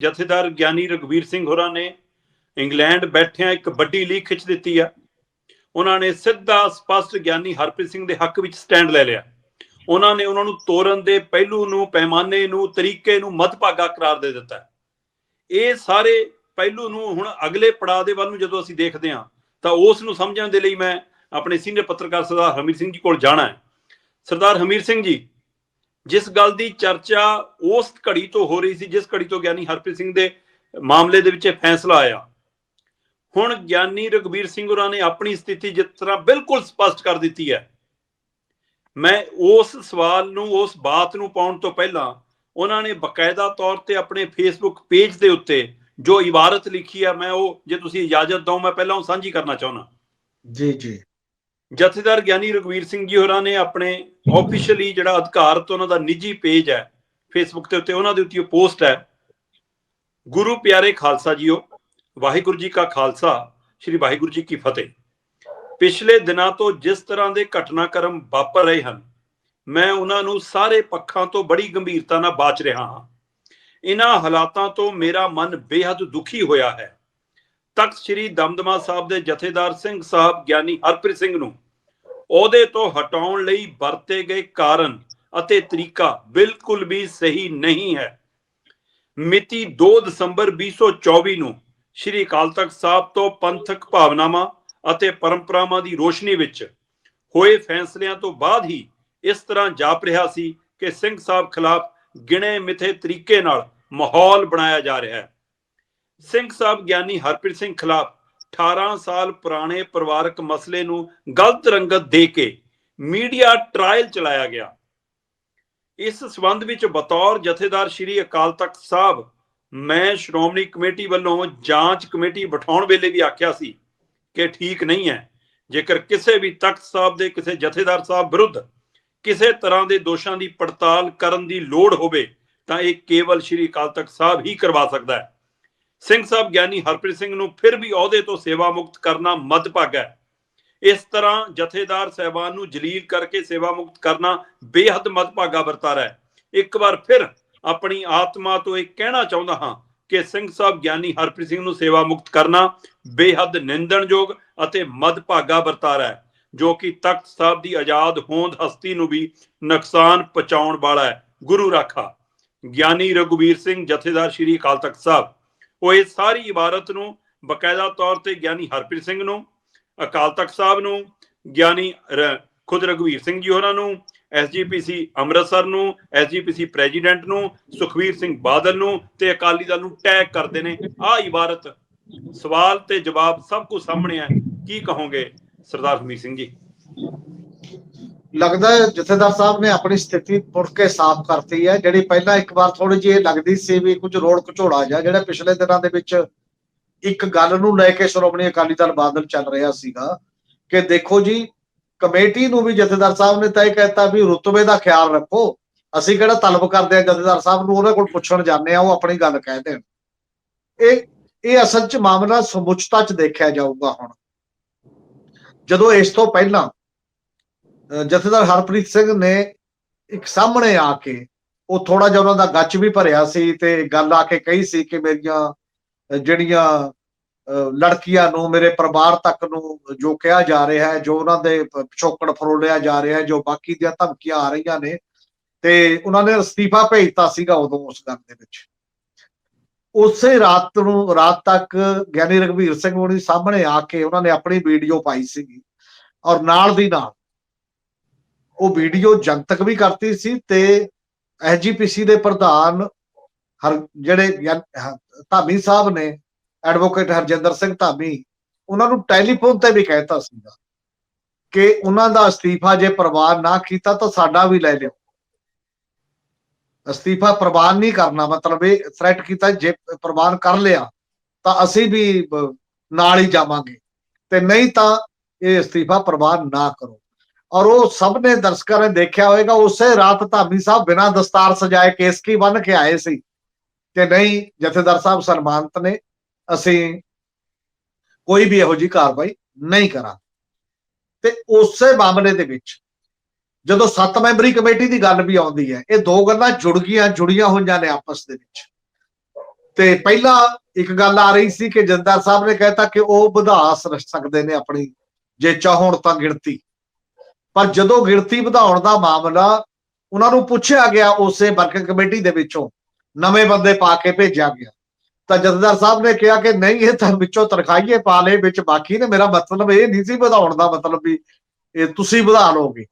ਜਥੇਦਾਰ ਗਿਆਨੀ ਰਗਵੀਰ ਸਿੰਘ ਹੋਰਾਂ ਨੇ ਇੰਗਲੈਂਡ ਬੈਠਿਆਂ ਇੱਕ ਵੱਡੀ ਲੀਕ ਖਿੱਚ ਦਿੱਤੀ ਆ। ਉਹਨਾਂ ਨੇ ਸਿੱਧਾ ਸਪਸ਼ਟ ਗਿਆਨੀ ਹਰਪ੍ਰੀਤ ਸਿੰਘ ਦੇ ਹੱਕ ਵਿੱਚ ਸਟੈਂਡ ਲੈ ਲਿਆ। ਉਹਨਾਂ ਨੇ ਉਹਨਾਂ ਨੂੰ ਤੋਰਨ ਦੇ ਪਹਿਲੂ ਨੂੰ, ਪੈਮਾਨੇ ਨੂੰ, ਤਰੀਕੇ ਨੂੰ ਮੱਧਭਾਗਾ ਕਰਾਰ ਦੇ ਦਿੱਤਾ। ਇਹ ਸਾਰੇ ਪਹਿਲੂ ਨੂੰ ਹੁਣ ਅਗਲੇ ਪੜਾਅ ਦੇ ਵੱਲ ਨੂੰ ਜਦੋਂ ਅਸੀਂ ਦੇਖਦੇ ਹਾਂ, ਤਾਂ ਉਸ ਨੂੰ ਸਮਝਣ ਦੇ ਲਈ ਮੈਂ ਆਪਣੇ ਸੀਨੀਅਰ ਪੱਤਰਕਾਰ ਸਰਦਾਰ ਹਮੀਰ ਸਿੰਘ ਜੀ ਕੋਲ ਜਾਣਾ ਹੈ। ਸਰਦਾਰ ਹਮੀਰ ਸਿੰਘ ਜੀ ਜਿਸ ਗੱਲ ਦੀ ਚਰਚਾ ਉਸ ਘੜੀ ਤੋਂ ਹੋ ਰਹੀ ਸੀ, ਜਿਸ ਘੜੀ ਤੋਂ ਗਿਆਨੀ ਹਰਪ੍ਰੀਤ ਸਿੰਘ ਦੇ ਮਾਮਲੇ ਦੇ ਵਿੱਚ ਇਹ ਫੈਸਲਾ ਆਇਆ। ਹੁਣ ਗਿਆਨੀ ਰਗਵੀਰ ਸਿੰਘ ਹੋਰਾਂ ਨੇ ਆਪਣੀ ਸਥਿਤੀ ਜਿਸ ਤਰ੍ਹਾਂ ਬਿਲਕੁਲ ਸਪਸ਼ਟ ਕਰ ਦਿੱਤੀ ਹੈ। ਮੈਂ ਉਸ ਸਵਾਲ ਨੂੰ, ਉਸ ਬਾਤ ਨੂੰ ਪਾਉਣ ਤੋਂ ਪਹਿਲਾਂ ਉਹਨਾਂ ਨੇ ਬਕਾਇਦਾ ਤੌਰ ਤੇ ਆਪਣੇ ਫੇਸਬੁੱਕ ਪੇਜ ਦੇ ਉੱਤੇ ਜੋ ਇਬਾਰਤ ਲਿਖੀ ਹੈ, ਮੈਂ ਉਹ, ਜੇ ਤੁਸੀਂ ਇਜਾਜ਼ਤ ਦਿਓ, ਮੈਂ ਪਹਿਲਾਂ ਉਹ ਸਾਂਝੀ ਕਰਨਾ ਚਾਹੁੰਦਾ। ਜੀ ਜੀ। ਜਥੇਦਾਰ ਗਿਆਨੀ ਰਗਵੀਰ ਸਿੰਘ ਜੀ ਹੋਰਾਂ ਨੇ ਆਪਣੇ ਆਫੀਸ਼ੀਅਲੀ ਜਿਹੜਾ ਅਧਿਕਾਰ ਤੋਂ ਉਹਨਾਂ ਦਾ ਨਿੱਜੀ ਪੇਜ ਹੈ ਫੇਸਬੁੱਕ ਦੇ ਉੱਤੇ ਉਹਨਾਂ ਦੇ ਉੱਤੇ ਪੋਸਟ ਹੈ। ਗੁਰੂ ਪਿਆਰੇ ਖਾਲਸਾ ਜੀਓ, ਵਾਹਿਗੁਰੂ ਜੀ ਕਾ ਖਾਲਸਾ, ਸ੍ਰੀ ਵਾਹਿਗੁਰੂ ਜੀ ਕੀ ਫਤਿਹ। ਪਿਛਲੇ ਦਿਨਾਂ ਤੋਂ ਜਿਸ ਤਰ੍ਹਾਂ ਦੇ ਘਟਨਾਕ੍ਰਮ ਵਾਪਰ ਰਹੇ ਹਨ, ਮੈਂ ਉਹਨਾਂ ਨੂੰ ਸਾਰੇ ਪੱਖਾਂ ਤੋਂ ਬੜੀ ਗੰਭੀਰਤਾ ਨਾਲ ਬਾਚ ਰਿਹਾ ਹਾਂ। ਇਹਨਾਂ ਹਾਲਾਤਾਂ ਤੋਂ ਮੇਰਾ ਮਨ ਬੇਹੱਦ ਦੁਖੀ ਹੋਇਆ ਹੈ। ਤਖਤ ਸ੍ਰੀ ਦਮਦਮਾ ਸਾਹਿਬ ਦੇ ਜਥੇਦਾਰ ਸਿੰਘ ਸਾਹਿਬ ਗਿਆਨੀ ਹਰਪ੍ਰੀਤ ਸਿੰਘ ਨੂੰ ਅਹੁਦੇ ਤੋਂ ਹਟਾਉਣ ਲਈ ਵਰਤੇ ਗਏ ਕਾਰਨ ਅਤੇ ਤਰੀਕਾ ਬਿਲਕੁਲ ਵੀ ਸਹੀ ਨਹੀਂ ਹੈ। ਮਿਤੀ 2 ਦਸੰਬਰ 2024 ਨੂੰ ਸ੍ਰੀ ਅਕਾਲ ਤਖਤ ਸਾਹਿਬ ਤੋਂ ਪੰਥਕ ਭਾਵਨਾਵਾਂ ਅਤੇ ਪਰੰਪਰਾਵਾਂ ਦੀ ਰੋਸ਼ਨੀ ਵਿੱਚ ਹੋਏ ਫੈਸਲਿਆਂ ਤੋਂ ਬਾਅਦ ਹੀ ਇਸ ਤਰ੍ਹਾਂ ਜਾਪ ਰਿਹਾ ਸੀ ਕਿ ਸਿੰਘ ਸਾਹਿਬ ਖਿਲਾਫ ਗਿਣੇ ਮਿਥੇ ਤਰੀਕੇ ਨਾਲ ਮਾਹੌਲ ਬਣਾਇਆ ਜਾ ਰਿਹਾ ਹੈ। ਸਿੰਘ ਸਾਹਿਬ ਗਿਆਨੀ ਹਰਪ੍ਰੀਤ ਸਿੰਘ ਖਿਲਾਫ 18 ਸਾਲ ਪੁਰਾਣੇ ਪਰਿਵਾਰਕ ਮਸਲੇ ਨੂੰ ਗਲਤ ਰੰਗਤ ਦੇ ਕੇ ਮੀਡੀਆ ਟ੍ਰਾਇਲ ਚਲਾਇਆ ਗਿਆ। ਇਸ ਸਬੰਧ ਵਿੱਚ ਬਤੌਰ ਜਥੇਦਾਰ ਸ੍ਰੀ ਅਕਾਲ ਤਖਤ ਸਾਹਿਬ, ਮੈਂ ਸ਼੍ਰੋਮਣੀ ਕਮੇਟੀ ਵੱਲੋਂ ਜਾਂਚ ਕਮੇਟੀ ਬਿਠਾਉਣ ਵੇਲੇ ਵੀ ਆਖਿਆ ਸੀ ਕਿ ਠੀਕ ਨਹੀਂ ਹੈ। ਜੇਕਰ ਕਿਸੇ ਵੀ ਤਖਤ ਸਾਹਿਬ ਦੇ, ਕਿਸੇ ਜਥੇਦਾਰ ਸਾਹਿਬ ਵਿਰੁੱਧ ਕਿਸੇ ਤਰ੍ਹਾਂ ਦੇ ਦੋਸ਼ਾਂ ਦੀ ਪੜਤਾਲ ਕਰਨ ਦੀ ਲੋੜ ਹੋਵੇ, ਤਾਂ ਇਹ ਕੇਵਲ ਸ੍ਰੀ ਅਕਾਲ ਤਖਤ ਸਾਹਿਬ ਹੀ ਕਰਵਾ ਸਕਦਾ ਹੈ। ਸਿੰਘ ਸਾਹਿਬ ਗਿਆਨੀ ਹਰਪ੍ਰੀਤ ਸਿੰਘ ਨੂੰ ਫਿਰ ਵੀ ਅਹੁਦੇ ਤੋਂ ਸੇਵਾ ਮੁਕਤ ਕਰਨਾ ਮੱਦਭਾਗਾ ਹੈ। ਇਸ ਤਰ੍ਹਾਂ ਜਥੇਦਾਰ ਸਹਿਬਾਨ ਨੂੰ ਜਲੀਲ ਕਰਕੇ ਸੇਵਾ ਮੁਕਤ ਕਰਨਾ ਬੇਹੱਦ ਮੱਦਭਾਗਾ ਵਰਤਾਰਾ ਹੈ। ਇੱਕ ਵਾਰ ਫਿਰ ਆਪਣੀ ਆਤਮਾ ਤੋਂ ਇਹ ਕਹਿਣਾ ਚਾਹੁੰਦਾ ਹਾਂ ਕਿ ਸਿੰਘ ਸਾਹਿਬ ਗਿਆਨੀ ਹਰਪ੍ਰੀਤ ਸਿੰਘ ਨੂੰ ਸੇਵਾ ਮੁਕਤ ਕਰਨਾ ਬੇਹੱਦ ਨਿੰਦਣਯੋਗ ਅਤੇ ਮੱਦਭਾਗਾ ਵਰਤਾਰਾ ਹੈ, ਜੋ ਕਿ ਤਖਤ ਸਾਹਿਬ ਦੀ ਆਜ਼ਾਦ ਹੋਂਦ ਹਸਤੀ ਨੂੰ ਵੀ ਨੁਕਸਾਨ ਪਹੁੰਚਾਉਣ ਵਾਲਾ ਹੈ। ਗੁਰੂ ਰਾਖਾ। ਗਿਆਨੀ ਰਘੁਵੀਰ ਸਿੰਘ ਜਥੇਦਾਰ ਸ੍ਰੀ ਅਕਾਲ ਤਖਤ ਸਾਹਿਬ। ਉਹ ਇਹ ਸਾਰੀ ਇਬਾਰਤ ਨੂੰ ਬਕਾਇਦਾ ਤੌਰ ਤੇ ਗਿਆਨੀ ਹਰਪ੍ਰੀਤ ਸਿੰਘ ਨੂੰ, ਅਕਾਲ ਤਖਤ ਸਾਹਿਬ ਨੂੰ, ਗਿਆਨੀ ਖੁਦ ਰਘਵੀਰ ਸਿੰਘ ਜੀ ਹੋਰਾਂ ਨੂੰ ਐਸਜੀਪੀਸੀ ਅੰਮ੍ਰਿਤਸਰ ਨੂੰ ਐਸਜੀਪੀਸੀ ਪ੍ਰੈਜ਼ੀਡੈਂਟ ਨੂੰ, ਸੁਖਵੀਰ ਸਿੰਘ ਬਾਦਲ ਨੂੰ ਤੇ ਅਕਾਲੀ ਦਲ ਨੂੰ ਟੈਗ ਕਰਦੇ ਨੇ। ਆਹ ਇਬਾਰਤ ਸਵਾਲ ਤੇ ਜਵਾਬ ਸਭ ਕੁਝ ਸਾਹਮਣੇ ਹੈ। ਕੀ ਕਹੋਗੇ ਸਰਦਾਰ ਹਮੀਰ ਸਿੰਘ ਜੀ? ਲੱਗਦਾ ਹੈ ਜਥੇਦਾਰ ਸਾਹਿਬ ਨੇ ਆਪਣੀ ਸਥਿਤੀ ਮੁੜ ਕੇ ਸਾਫ਼ ਕਰਤੀ ਹੈ। ਜਿਹੜੀ ਪਹਿਲਾਂ ਇੱਕ ਵਾਰ ਥੋੜੀ ਜਿਹੀ ਲੱਗਦੀ ਸੀ ਵੀ ਕੁਝ ਰੋੜ ਘਚੋੜਾ ਜਿਹਾ, ਜਿਹੜਾ ਪਿਛਲੇ ਦਿਨਾਂ ਦੇ ਵਿੱਚ ਇੱਕ ਗੱਲ ਨੂੰ ਲੈ ਕੇ ਸ਼੍ਰੋਮਣੀ ਅਕਾਲੀ ਦਲ ਬਾਦਲ ਚੱਲ ਰਿਹਾ ਸੀਗਾ ਕਿ ਦੇਖੋ ਜੀ, ਕਮੇਟੀ ਨੂੰ ਵੀ ਜਥੇਦਾਰ ਸਾਹਿਬ ਨੇ ਤਾਂ ਇਹ ਕਹਿਤਾ ਵੀ ਰੁਤਬੇ ਦਾ ਖਿਆਲ ਰੱਖੋ। ਅਸੀਂ ਕਿਹੜਾ ਤਲਬ ਕਰਦੇ ਆ ਜਥੇਦਾਰ ਸਾਹਿਬ ਨੂੰ ਉਹਨਾਂ ਕੋਲ ਪੁੱਛਣ ਜਾਂਦੇ ਆ ਉਹ ਆਪਣੀ ਗੱਲ ਕਹਿ ਦੇਣ। ਇਹ ਇਹ ਅਸਲ 'ਚ ਮਾਮਲਾ ਸਮੁੱਚਤਾ 'ਚ ਦੇਖਿਆ ਜਾਊਗਾ ਹੁਣ। ਜਦੋਂ ਇਸ ਤੋਂ ਪਹਿਲਾਂ ਜਥੇਦਾਰ ਹਰਪ੍ਰੀਤ ਸਿੰਘ ਨੇ ਇੱਕ ਸਾਹਮਣੇ ਆ ਕੇ ਉਹ ਥੋੜਾ ਜਿਹਾ ਉਹਨਾਂ ਦਾ ਗੱਚ ਵੀ ਭਰਿਆ ਸੀ ਤੇ ਗੱਲ ਆ ਕੇ ਕਹੀ ਸੀ ਕਿ ਮੇਰੀਆਂ ਜਿਹੜੀਆਂ ਲੜਕੀਆਂ ਨੂੰ ਮੇਰੇ ਪਰਿਵਾਰ ਤੱਕ ਨੂੰ ਜੋ ਕਿਹਾ ਜਾ ਰਿਹਾ ਹੈ, ਜੋ ਉਹਨਾਂ ਦੇ ਪਿਛੋਕੜ ਫਰੋਲਿਆ ਜਾ ਰਿਹਾ ਹੈ, ਜੋ ਬਾਕੀ ਦੀਆਂ ਧਮਕੀਆਂ ਆ ਰਹੀਆਂ ਨੇ ਤੇ ਉਹਨਾਂ ਨੇ ਅਸਤੀਫਾ ਭੇਜਤਾ ਸੀਗਾ ਉਦੋਂ ਉਸ ਗੱਲ ਦੇ ਵਿੱਚ। ਉਸੇ ਰਾਤ ਨੂੰ, ਰਾਤ ਤੱਕ ਗਿਆਨੀ ਰਘਵੀਰ ਸਿੰਘ ਹੋਣੀ ਸਾਹਮਣੇ ਆ ਕੇ ਉਹਨਾਂ ਨੇ ਆਪਣੀ ਵੀਡੀਓ ਪਾਈ ਸੀਗੀ ਔਰ ਨਾਲ ਦੀ ਨਾਲ ਉਹ ਵੀਡੀਓ ਜਨਤਕ ਵੀ ਕਰਤੀ ਸੀ ਤੇ ਐਸਜੀਪੀਸੀ ਦੇ ਪ੍ਰਧਾਨ ਹਰ ਜਿਹੜੇ ਧਾਮੀ ਸਾਹਿਬ ਨੇ, ਐਡਵੋਕੇਟ ਹਰਜਿੰਦਰ ਸਿੰਘ ਧਾਮੀ, ਉਹਨਾਂ ਨੂੰ ਟੈਲੀਫੋਨ ਤੇ ਵੀ ਕਹਿਤਾ ਸੀਗਾ ਕਿ ਉਹਨਾਂ ਦਾ ਅਸਤੀਫਾ ਜੇ ਪ੍ਰਵਾਨ ਨਾ ਕੀਤਾ ਤਾਂ ਸਾਡਾ ਵੀ ਲੈ ਲਿਓ। ਅਸਤੀਫਾ ਪ੍ਰਵਾਨ ਨਹੀਂ ਕਰਨਾ, ਮਤਲਬ ਇਹ ਥ੍ਰੈਟ ਕੀਤਾ ਜੇ ਪ੍ਰਵਾਨ ਕਰ ਲਿਆ ਤਾਂ ਅਸੀਂ ਵੀ ਨਾਲ ਹੀ ਜਾਵਾਂਗੇ ਤੇ ਨਹੀਂ ਤਾਂ ਇਹ ਅਸਤੀਫਾ ਪ੍ਰਵਾਨ ਨਾ ਕਰੋ। ਔਰ ਉਹ ਸਭ ਨੇ ਦਰਸ਼ਕਾਂ ਨੇ ਦੇਖਿਆ ਹੋਵੇਗਾ ਉਸੇ ਰਾਤ ਧਾਮੀ ਸਾਹਿਬ ਬਿਨਾਂ ਦਸਤਾਰ ਸਜਾਏ ਕੇਸਕੀ ਬੰਨ ਕੇ ਆਏ ਸੀ? ਕਿ ਨਹੀਂ, ਜਥੇਦਾਰ ਸਾਹਿਬ ਸਨਮਾਨਤ ਨੇ, ਅਸੀਂ ਕੋਈ ਵੀ ਇਹੋ ਜੀ ਕਾਰਵਾਈ ਨਹੀਂ ਕਰਾਂ ਤੇ ਉਸੇ ਮਾਮਲੇ ਦੇ ਵਿੱਚ ਜਦੋਂ ਸੱਤ ਮੈਂਬਰੀ ਕਮੇਟੀ ਦੀ ਗੱਲ ਵੀ ਆਉਂਦੀ ਹੈ, ਇਹ ਦੋ ਗੱਲਾਂ ਜੁੜ ਗਈਆਂ ਜੁੜੀਆਂ ਹੋਈਆਂ ਨੇ ਆਪਸ ਦੇ ਵਿੱਚ। ਤੇ ਪਹਿਲਾਂ ਇੱਕ ਗੱਲ ਆ ਰਹੀ ਸੀ ਕਿ ਜੰਦਰ ਸਾਹਿਬ ਨੇ ਕਹਿਤਾ ਕਿ ਉਹ ਵਧਾ ਸ- ਸਕਦੇ ਨੇ ਆਪਣੀ, ਜੇ ਚਾਹਣ ਤਾਂ ਗਿਣਤੀ। ਪਰ ਜਦੋਂ ਗਿਣਤੀ ਵਧਾਉਣ ਦਾ ਮਾਮਲਾ ਉਹਨਾਂ ਨੂੰ ਪੁੱਛਿਆ ਗਿਆ, ਉਸੇ ਵਰਕਿੰਗ ਕਮੇਟੀ ਦੇ ਵਿੱਚੋਂ ਨਵੇਂ ਬੰਦੇ ਪਾ ਕੇ ਭੇਜਿਆ ਗਿਆ। ਤਾਂ ਜਥੇਦਾਰ ਸਾਹਿਬ ਨੇ ਕਿਹਾ ਕਿ ਨਹੀਂ, ਇਹ ਤਾਂ ਵਿੱਚੋਂ ਤਨਖਾਹੀਏ ਪਾ ਲਏ, ਵਿੱਚ ਬਾਕੀ ਨੇ। ਮੇਰਾ ਮਤਲਬ ਇਹ ਨਹੀਂ ਸੀ ਵਧਾਉਣ ਦਾ ਮਤਲਬ ਵੀ ਇਹ ਤੁਸੀਂ ਵਧਾ ਲਓਗੇ।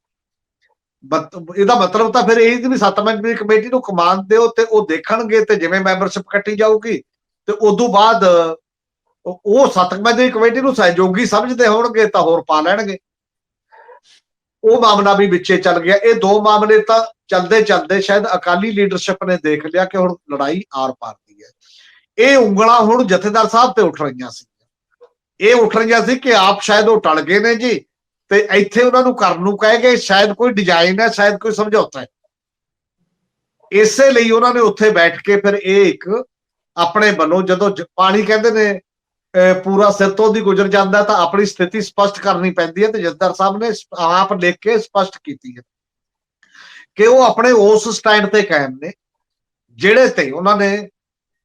ਇਹਦਾ ਮਤਲਬ ਤਾਂ ਫਿਰ ਇਹ ਸੀ ਵੀ ਸੱਤ ਮੈਂਬਰੀ ਕਮੇਟੀ ਨੂੰ ਕਮਾਂਡ ਦਿਓ ਤੇ ਉਹ ਦੇਖਣਗੇ ਤੇ ਜਿਵੇਂ ਮੈਂਬਰਸ਼ਿਪ ਕੱਟੀ ਜਾਊਗੀ ਤੇ ਉਦੋਂ ਬਾਅਦ ਉਹ ਸੱਤ ਮੈਂਬਰੀ ਕਮੇਟੀ ਨੂੰ ਸਹਿਯੋਗੀ ਸਮਝਦੇ ਹੋਣਗੇ ਤਾਂ ਹੋਰ ਪਾ ਲੈਣਗੇ। ਉਹ ਮਾਮਲਾ ਵੀ ਵਿੱਚੇ ਚੱਲ ਗਿਆ। ਇਹ ਦੋ ਮਾਮਲੇ ਤਾਂ ਚੱਲਦੇ ਚੱਲਦੇ ਸ਼ਾਇਦ ਅਕਾਲੀ ਲੀਡਰਸ਼ਿਪ ਨੇ ਦੇਖ ਲਿਆ ਕਿ ਹੁਣ ਲੜਾਈ ਆਰ ਪਾਰ ਦੀ ਹੈ। ਇਹ ਉਂਗਲਾਂ ਹੁਣ ਜਥੇਦਾਰ ਸਾਹਿਬ ਤੇ ਉੱਠ ਰਹੀਆਂ ਸੀ। ਇਹ ਉੱਠ ਰਹੀਆਂ ਸੀ ਕਿ ਆਪ ਸ਼ਾਇਦ ਉਹ ਟਲ ਗਏ ਨੇ ਜੀ ਤੇ ਇੱਥੇ ਉਹਨਾਂ ਨੂੰ ਕਰਨ ਨੂੰ ਕਹੇ ਗਏ, ਸ਼ਾਇਦ ਕੋਈ ਡਿਜ਼ਾਈਨ ਹੈ, ਸ਼ਾਇਦ ਕੋਈ ਸਮਝੌਤਾ ਹੈ। ਇਸੇ ਲਈ ਉਹਨਾਂ ਨੇ ਉੱਥੇ ਬੈਠ ਕੇ ਫਿਰ ਇਹ ਇੱਕ ਆਪਣੇ ਵੱਲੋਂ ਜਦੋਂ ਪਾਣੀ ਕਹਿੰਦੇ ਨੇ ਪੂਰਾ ਸਿਰ ਤੋਂ ਦੀ ਗੁਜ਼ਰ ਜਾਂਦਾ ਤਾਂ ਆਪਣੀ ਸਥਿਤੀ ਸਪਸ਼ਟ ਕਰਨੀ ਪੈਂਦੀ ਹੈ ਤੇ ਜੱਦਰ ਸਾਹਿਬ ਨੇ ਆਪ ਲਿਖ ਕੇ ਸਪਸ਼ਟ ਕੀਤੀ ਹੈ ਕਿ ਉਹ ਆਪਣੇ ਉਸ ਸਟੈਂਡ ਤੇ ਕਾਇਮ ਨੇ, ਜਿਹੜੇ ਤੇ ਉਹਨਾਂ ਨੇ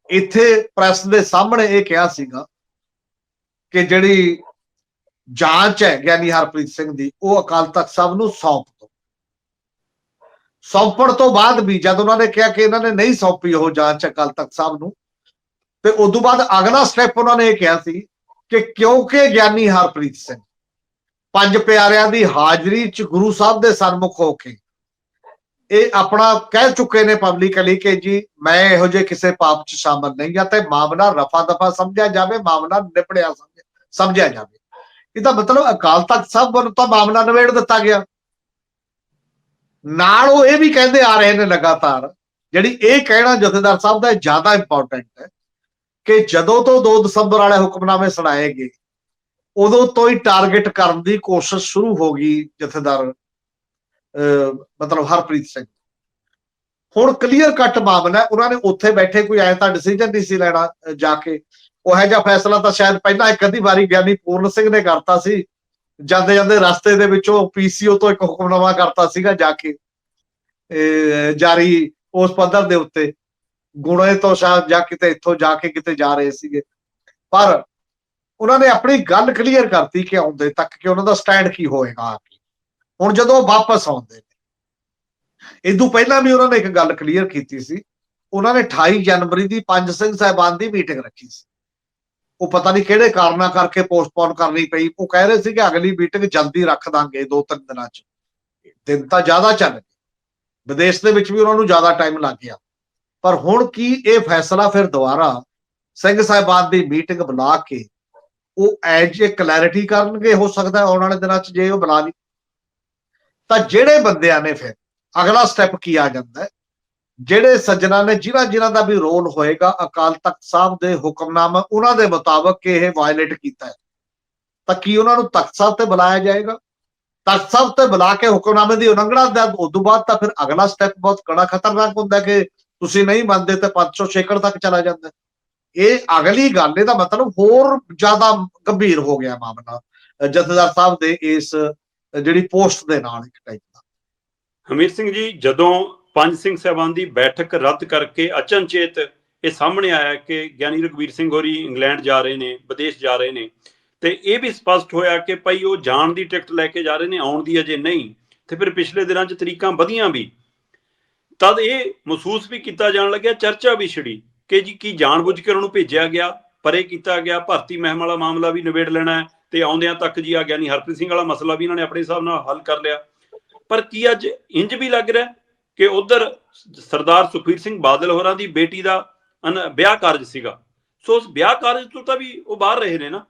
ਇੱਥੇ ਪ੍ਰੈਸ ਦੇ ਸਾਹਮਣੇ ਇਹ ਕਿਹਾ ਸੀਗਾ ਕਿ ਜਿਹੜੀ ਜਾਂਚ ਹੈ ਗਿਆਨੀ ਹਰਪ੍ਰੀਤ ਸਿੰਘ ਦੀ, ਉਹ ਅਕਾਲ ਤਖਤ ਸਾਹਿਬ ਨੂੰ ਸੌਂਪ ਦੋ। ਸੌਂਪਣ ਤੋਂ ਬਾਅਦ ਵੀ ਜਦ ਉਹਨਾਂ ਨੇ ਕਿਹਾ ਕਿ ਇਹਨਾਂ ਨੇ ਨਹੀਂ ਸੌਂਪੀ ਉਹ ਜਾਂਚ ਅਕਾਲ ਤਖਤ ਸਾਹਿਬ ਨੂੰ ਤੇ ਉਸ ਤੋਂ ਬਾਅਦ ਅਗਲਾ ਸਟੈਪ ਉਹਨਾਂ ਨੇ ਇਹ ਕਿਹਾ ਸੀ ਕਿ ਕਿਉਂਕਿ ਗਿਆਨੀ ਹਰਪ੍ਰੀਤ ਸਿੰਘ ਪੰਜ ਪਿਆਰਿਆਂ ਦੀ ਹਾਜ਼ਰੀ ਚ ਗੁਰੂ ਸਾਹਿਬ ਦੇ ਸਨਮੁਖ ਹੋ ਕੇ ਇਹ ਆਪਣਾ ਕਹਿ ਚੁੱਕੇ ਨੇ ਪਬਲਿਕਲੀ ਕਿ ਜੀ ਮੈਂ ਇਹੋ ਜਿਹੇ ਕਿਸੇ ਪਾਪ ਚ ਸ਼ਾਮਲ ਨਹੀਂ ਆ ਤੇ ਮਾਮਲਾ ਰਫਾ ਦਫਾ ਸਮਝਿਆ ਜਾਵੇ, ਮਾਮਲਾ ਨਿਪੜਿਆ ਸਮਝਿਆ ਸਮਝਿਆ ਜਾਵੇ। ਇਹਦਾ ਮਤਲਬ ਅਕਾਲ ਤਖਤ ਸਾਹਿਬ ਵੱਲੋਂ ਤਾਂ ਮਾਮਲਾ ਨਿਬੇੜ ਦਿੱਤਾ ਗਿਆ। ਨਾਲ ਉਹ ਇਹ ਵੀ ਕਹਿੰਦੇ ਆ ਰਹੇ ਨੇ ਲਗਾਤਾਰ, ਜਿਹੜੀ ਇਹ ਕਹਿਣਾ ਜਥੇਦਾਰ ਸਾਹਿਬ ਦਾ ਜ਼ਿਆਦਾ ਇੰਪੋਰਟੈਂਟ ਹੈ ਕਿ ਜਦੋਂ ਤੋਂ 2 ਦਸੰਬਰ ਵਾਲੇ ਹੁਕਮਨਾਮੇ ਸੁਣਾਏ ਗਏ, ਉਦੋਂ ਤੋਂ ਹੀ ਟਾਰਗੇਟ ਕਰਨ ਦੀ ਕੋਸ਼ਿਸ਼ ਸ਼ੁਰੂ ਹੋ ਗਈ ਜਥੇਦਾਰ ਮਤਲਬ ਹਰਪ੍ਰੀਤ ਸਿੰਘ। ਹੁਣ ਕਲੀਅਰ ਕੱਟ ਮਾਮਲਾ ਉਹਨਾਂ ਨੇ ਉੱਥੇ ਬੈਠੇ ਕੋਈ ਐਂ ਤਾਂ ਡਿਸੀਜਨ ਨਹੀਂ ਸੀ ਲੈਣਾ ਜਾ ਕੇ। ਉਹ ਹੈ ਜਿਹਾ ਫੈਸਲਾ ਤਾਂ ਸ਼ਾਇਦ ਪਹਿਲਾਂ ਇੱਕ ਅੱਧੀ ਵਾਰੀ ਗਿਆਨੀ ਪੂਰਨ ਸਿੰਘ ਨੇ ਕਰਤਾ ਸੀ। ਜਾਂਦੇ ਜਾਂਦੇ ਰਸਤੇ ਦੇ ਵਿੱਚੋਂ ਪੀਸੀਓ ਤੋਂ ਇੱਕ ਹੁਕਮਨਾਮਾ ਕਰਤਾ ਸੀਗਾ ਜਾ ਕੇ ਇਹ ਜਾਰੀ ਉਸ ਪੱਧਰ ਦੇ ਉੱਤੇ। ਗੁਣੇ ਤੋਂ ਸ਼ਾਇਦ ਜਾਂ ਕਿਤੇ ਇੱਥੋਂ ਜਾ ਕੇ ਕਿਤੇ ਜਾ ਰਹੇ ਸੀਗੇ। ਪਰ ਉਹਨਾਂ ਨੇ ਆਪਣੀ ਗੱਲ ਕਲੀਅਰ ਕਰਤੀ ਕਿ ਆਉਂਦੇ ਤੱਕ ਕਿ ਉਹਨਾਂ ਦਾ ਸਟੈਂਡ ਕੀ ਹੋਏਗਾ ਹੁਣ ਜਦੋਂ ਉਹ ਵਾਪਸ ਆਉਂਦੇ ਨੇ ਇਦੋਂ ਪਹਿਲਾਂ ਵੀ ਉਹਨਾਂ ਨੇ ਇੱਕ ਗੱਲ ਕਲੀਅਰ ਕੀਤੀ ਸੀ। ਉਹਨਾਂ ਨੇ 28 ਜਨਵਰੀ ਦੀ ਪੰਜ ਸਿੰਘ ਸਾਹਿਬਾਨ ਦੀ ਮੀਟਿੰਗ ਰੱਖੀ ਸੀ। ਉਹ ਪਤਾ ਨਹੀਂ ਕਿਹੜੇ ਕਾਰਨਾਂ ਕਰਕੇ ਪੋਸਟਪੋਨ ਕਰਨੀ ਪਈ। ਉਹ ਕਹਿ ਰਹੇ ਸੀ ਕਿ ਅਗਲੀ ਮੀਟਿੰਗ ਜਲਦੀ ਰੱਖ ਦਾਂਗੇ ਦੋ ਤਿੰਨ ਦਿਨਾਂ ਚ। ਦਿਨ ਤਾਂ ਜ਼ਿਆਦਾ ਚੱਲ ਗਏ। ਵਿਦੇਸ਼ ਦੇ ਵਿੱਚ ਵੀ ਉਹਨਾਂ ਨੂੰ ਜ਼ਿਆਦਾ ਟਾਈਮ ਲੱਗ ਗਿਆ। ਪਰ ਹੁਣ ਕੀ ਇਹ ਫੈਸਲਾ ਫਿਰ ਦੁਬਾਰਾ ਸਿੰਘ ਸਾਹਿਬਾਨ ਦੀ ਮੀਟਿੰਗ ਬੁਲਾ ਕੇ ਉਹ ਐਜ ਇਹ ਕਲੈਰਿਟੀ ਕਰਨਗੇ, ਹੋ ਸਕਦਾ ਆਉਣ ਵਾਲੇ ਦਿਨਾਂ 'ਚ ਜੇ ਉਹ ਬੁਲਾ ਲਈ ਤਾਂ ਜਿਹੜੇ ਬੰਦਿਆਂ ਨੇ ਫਿਰ ਅਗਲਾ ਸਟੈਪ ਕੀ ਆ ਜਾਂਦਾ ਹੈ? ਜਿਹੜੇ ਸੱਜਣਾ ਨੇ ਜਿਨ੍ਹਾਂ ਜਿਨ੍ਹਾਂ ਦਾ ਵੀ ਰੋਲ ਹੋਏਗਾ, ਅਕਾਲ ਤਖਤ ਸਾਹਿਬ ਦੇ ਹੁਕਮਨਾਮਾ ਉਹਨਾਂ ਦੇ ਮੁਤਾਬਕ ਇਹ ਵਾਇਲੇਟ ਕੀਤਾ ਹੈ। ਤਾਂ ਕੀ ਉਹਨਾਂ ਨੂੰ ਤਖਤ ਸਾਹਿਬ ਤੇ ਬੁਲਾਇਆ ਜਾਏਗਾ? ਤਖਤ ਸਾਹਿਬ ਤੇ ਬੁਲਾ ਕੇ ਹੁਕਮਨਾਮੇ ਦੀ ਉਲੰਘਣਾ ਦਾ ਤੋਂ ਬਾਅਦ ਤਾਂ ਫਿਰ ਅਗਲਾ ਸਟੈਪ ਬਹੁਤ ਕੜਾ ਖਤਰਨਾਕ ਹੁੰਦਾ ਕਿ ਤੁਸੀਂ ਨਹੀਂ ਮੰਨਦੇ ਤੇ 500 ਛੇਕੜ ਤੱਕ ਚਲਾ ਜਾਂਦਾ। ਇਹ ਅਗਲੀ ਗੱਲ, ਇਹਦਾ ਮਤਲਬ ਹੋਰ ਜ਼ਿਆਦਾ ਗੰਭੀਰ ਹੋ ਗਿਆ ਮਾਮਲਾ ਜਥੇਦਾਰ ਸਾਹਿਬ ਦੇ ਇਸ ਜਿਹੜੀ ਪੋਸਟ ਦੇ ਨਾਲ ਇੱਕ ਟਾਈਪ ਦਾ। ਹਮੀਰ ਸਿੰਘ ਜੀ, ਜਦੋਂ ਪੰਜ ਸਿੰਘ ਸਾਹਿਬਾਨ ਦੀ ਬੈਠਕ ਰੱਦ ਕਰਕੇ ਅਚਨਚੇਤ ਇਹ ਸਾਹਮਣੇ ਆਇਆ ਕਿ ਗਿਆਨੀ ਰਘਵੀਰ ਸਿੰਘ ਹੋਰੀ ਇੰਗਲੈਂਡ ਜਾ ਰਹੇ ਨੇ, ਵਿਦੇਸ਼ ਜਾ ਰਹੇ ਨੇ, ਤੇ ਇਹ ਵੀ ਸਪਸ਼ਟ ਹੋਇਆ ਕਿ ਭਾਈ ਉਹ ਜਾਣ ਦੀ ਟਿਕਟ ਲੈ ਕੇ ਜਾ ਰਹੇ ਨੇ, ਆਉਣ ਦੀ ਅਜੇ ਨਹੀਂ, ਤੇ ਫਿਰ ਪਿਛਲੇ ਦਿਨਾਂ 'ਚ ਤਰੀਕਾਂ ਵਧੀਆਂ ਵੀ ਤਦ ਇਹ ਮਹਿਸੂਸ ਵੀ ਕੀਤਾ ਜਾਣ ਲੱਗਿਆ, ਚਰਚਾ ਵੀ ਛਿੜੀ ਕਿ ਜੀ ਕੀ ਜਾਣਬੁੱਝ ਕੇ ਉਹਨਾਂ ਨੂੰ ਭੇਜਿਆ ਗਿਆ, ਪਰੇ ਕੀਤਾ ਗਿਆ, ਭਰਤੀ ਮਹਿਮ ਵਾਲਾ ਮਾਮਲਾ ਵੀ ਨਿਬੇੜ ਲੈਣਾ ਹੈ ਤੇ ਆਉਂਦਿਆਂ ਤੱਕ ਜੀ ਆ ਗਿਆਨੀ ਹਰਪ੍ਰੀਤ ਸਿੰਘ ਵਾਲਾ ਮਸਲਾ ਵੀ ਇਹਨਾਂ ਨੇ ਆਪਣੇ ਹਿਸਾਬ ਨਾਲ ਹੱਲ ਕਰ ਲਿਆ। ਪਰ ਕੀ ਅੱਜ ਇੰਜ ਵੀ ਲੱਗ ਰਿਹਾ ਕਿ ਉਧਰ ਸਰਦਾਰ ਸੁਖਬੀਰ ਸਿੰਘ ਬਾਦਲ ਹੋਰਾਂ ਦੀ ਬੇਟੀ ਦਾ ਵਿਆਹ ਕਾਰਜ ਸੀਗਾ। ਸੋ ਉਸ ਵਿਆਹ ਕਾਰਜ ਤੋਂ ਤਾਂ ਵੀ ਉਹ ਬਾਹਰ ਰਹੇ ਨੇ ਨਾ,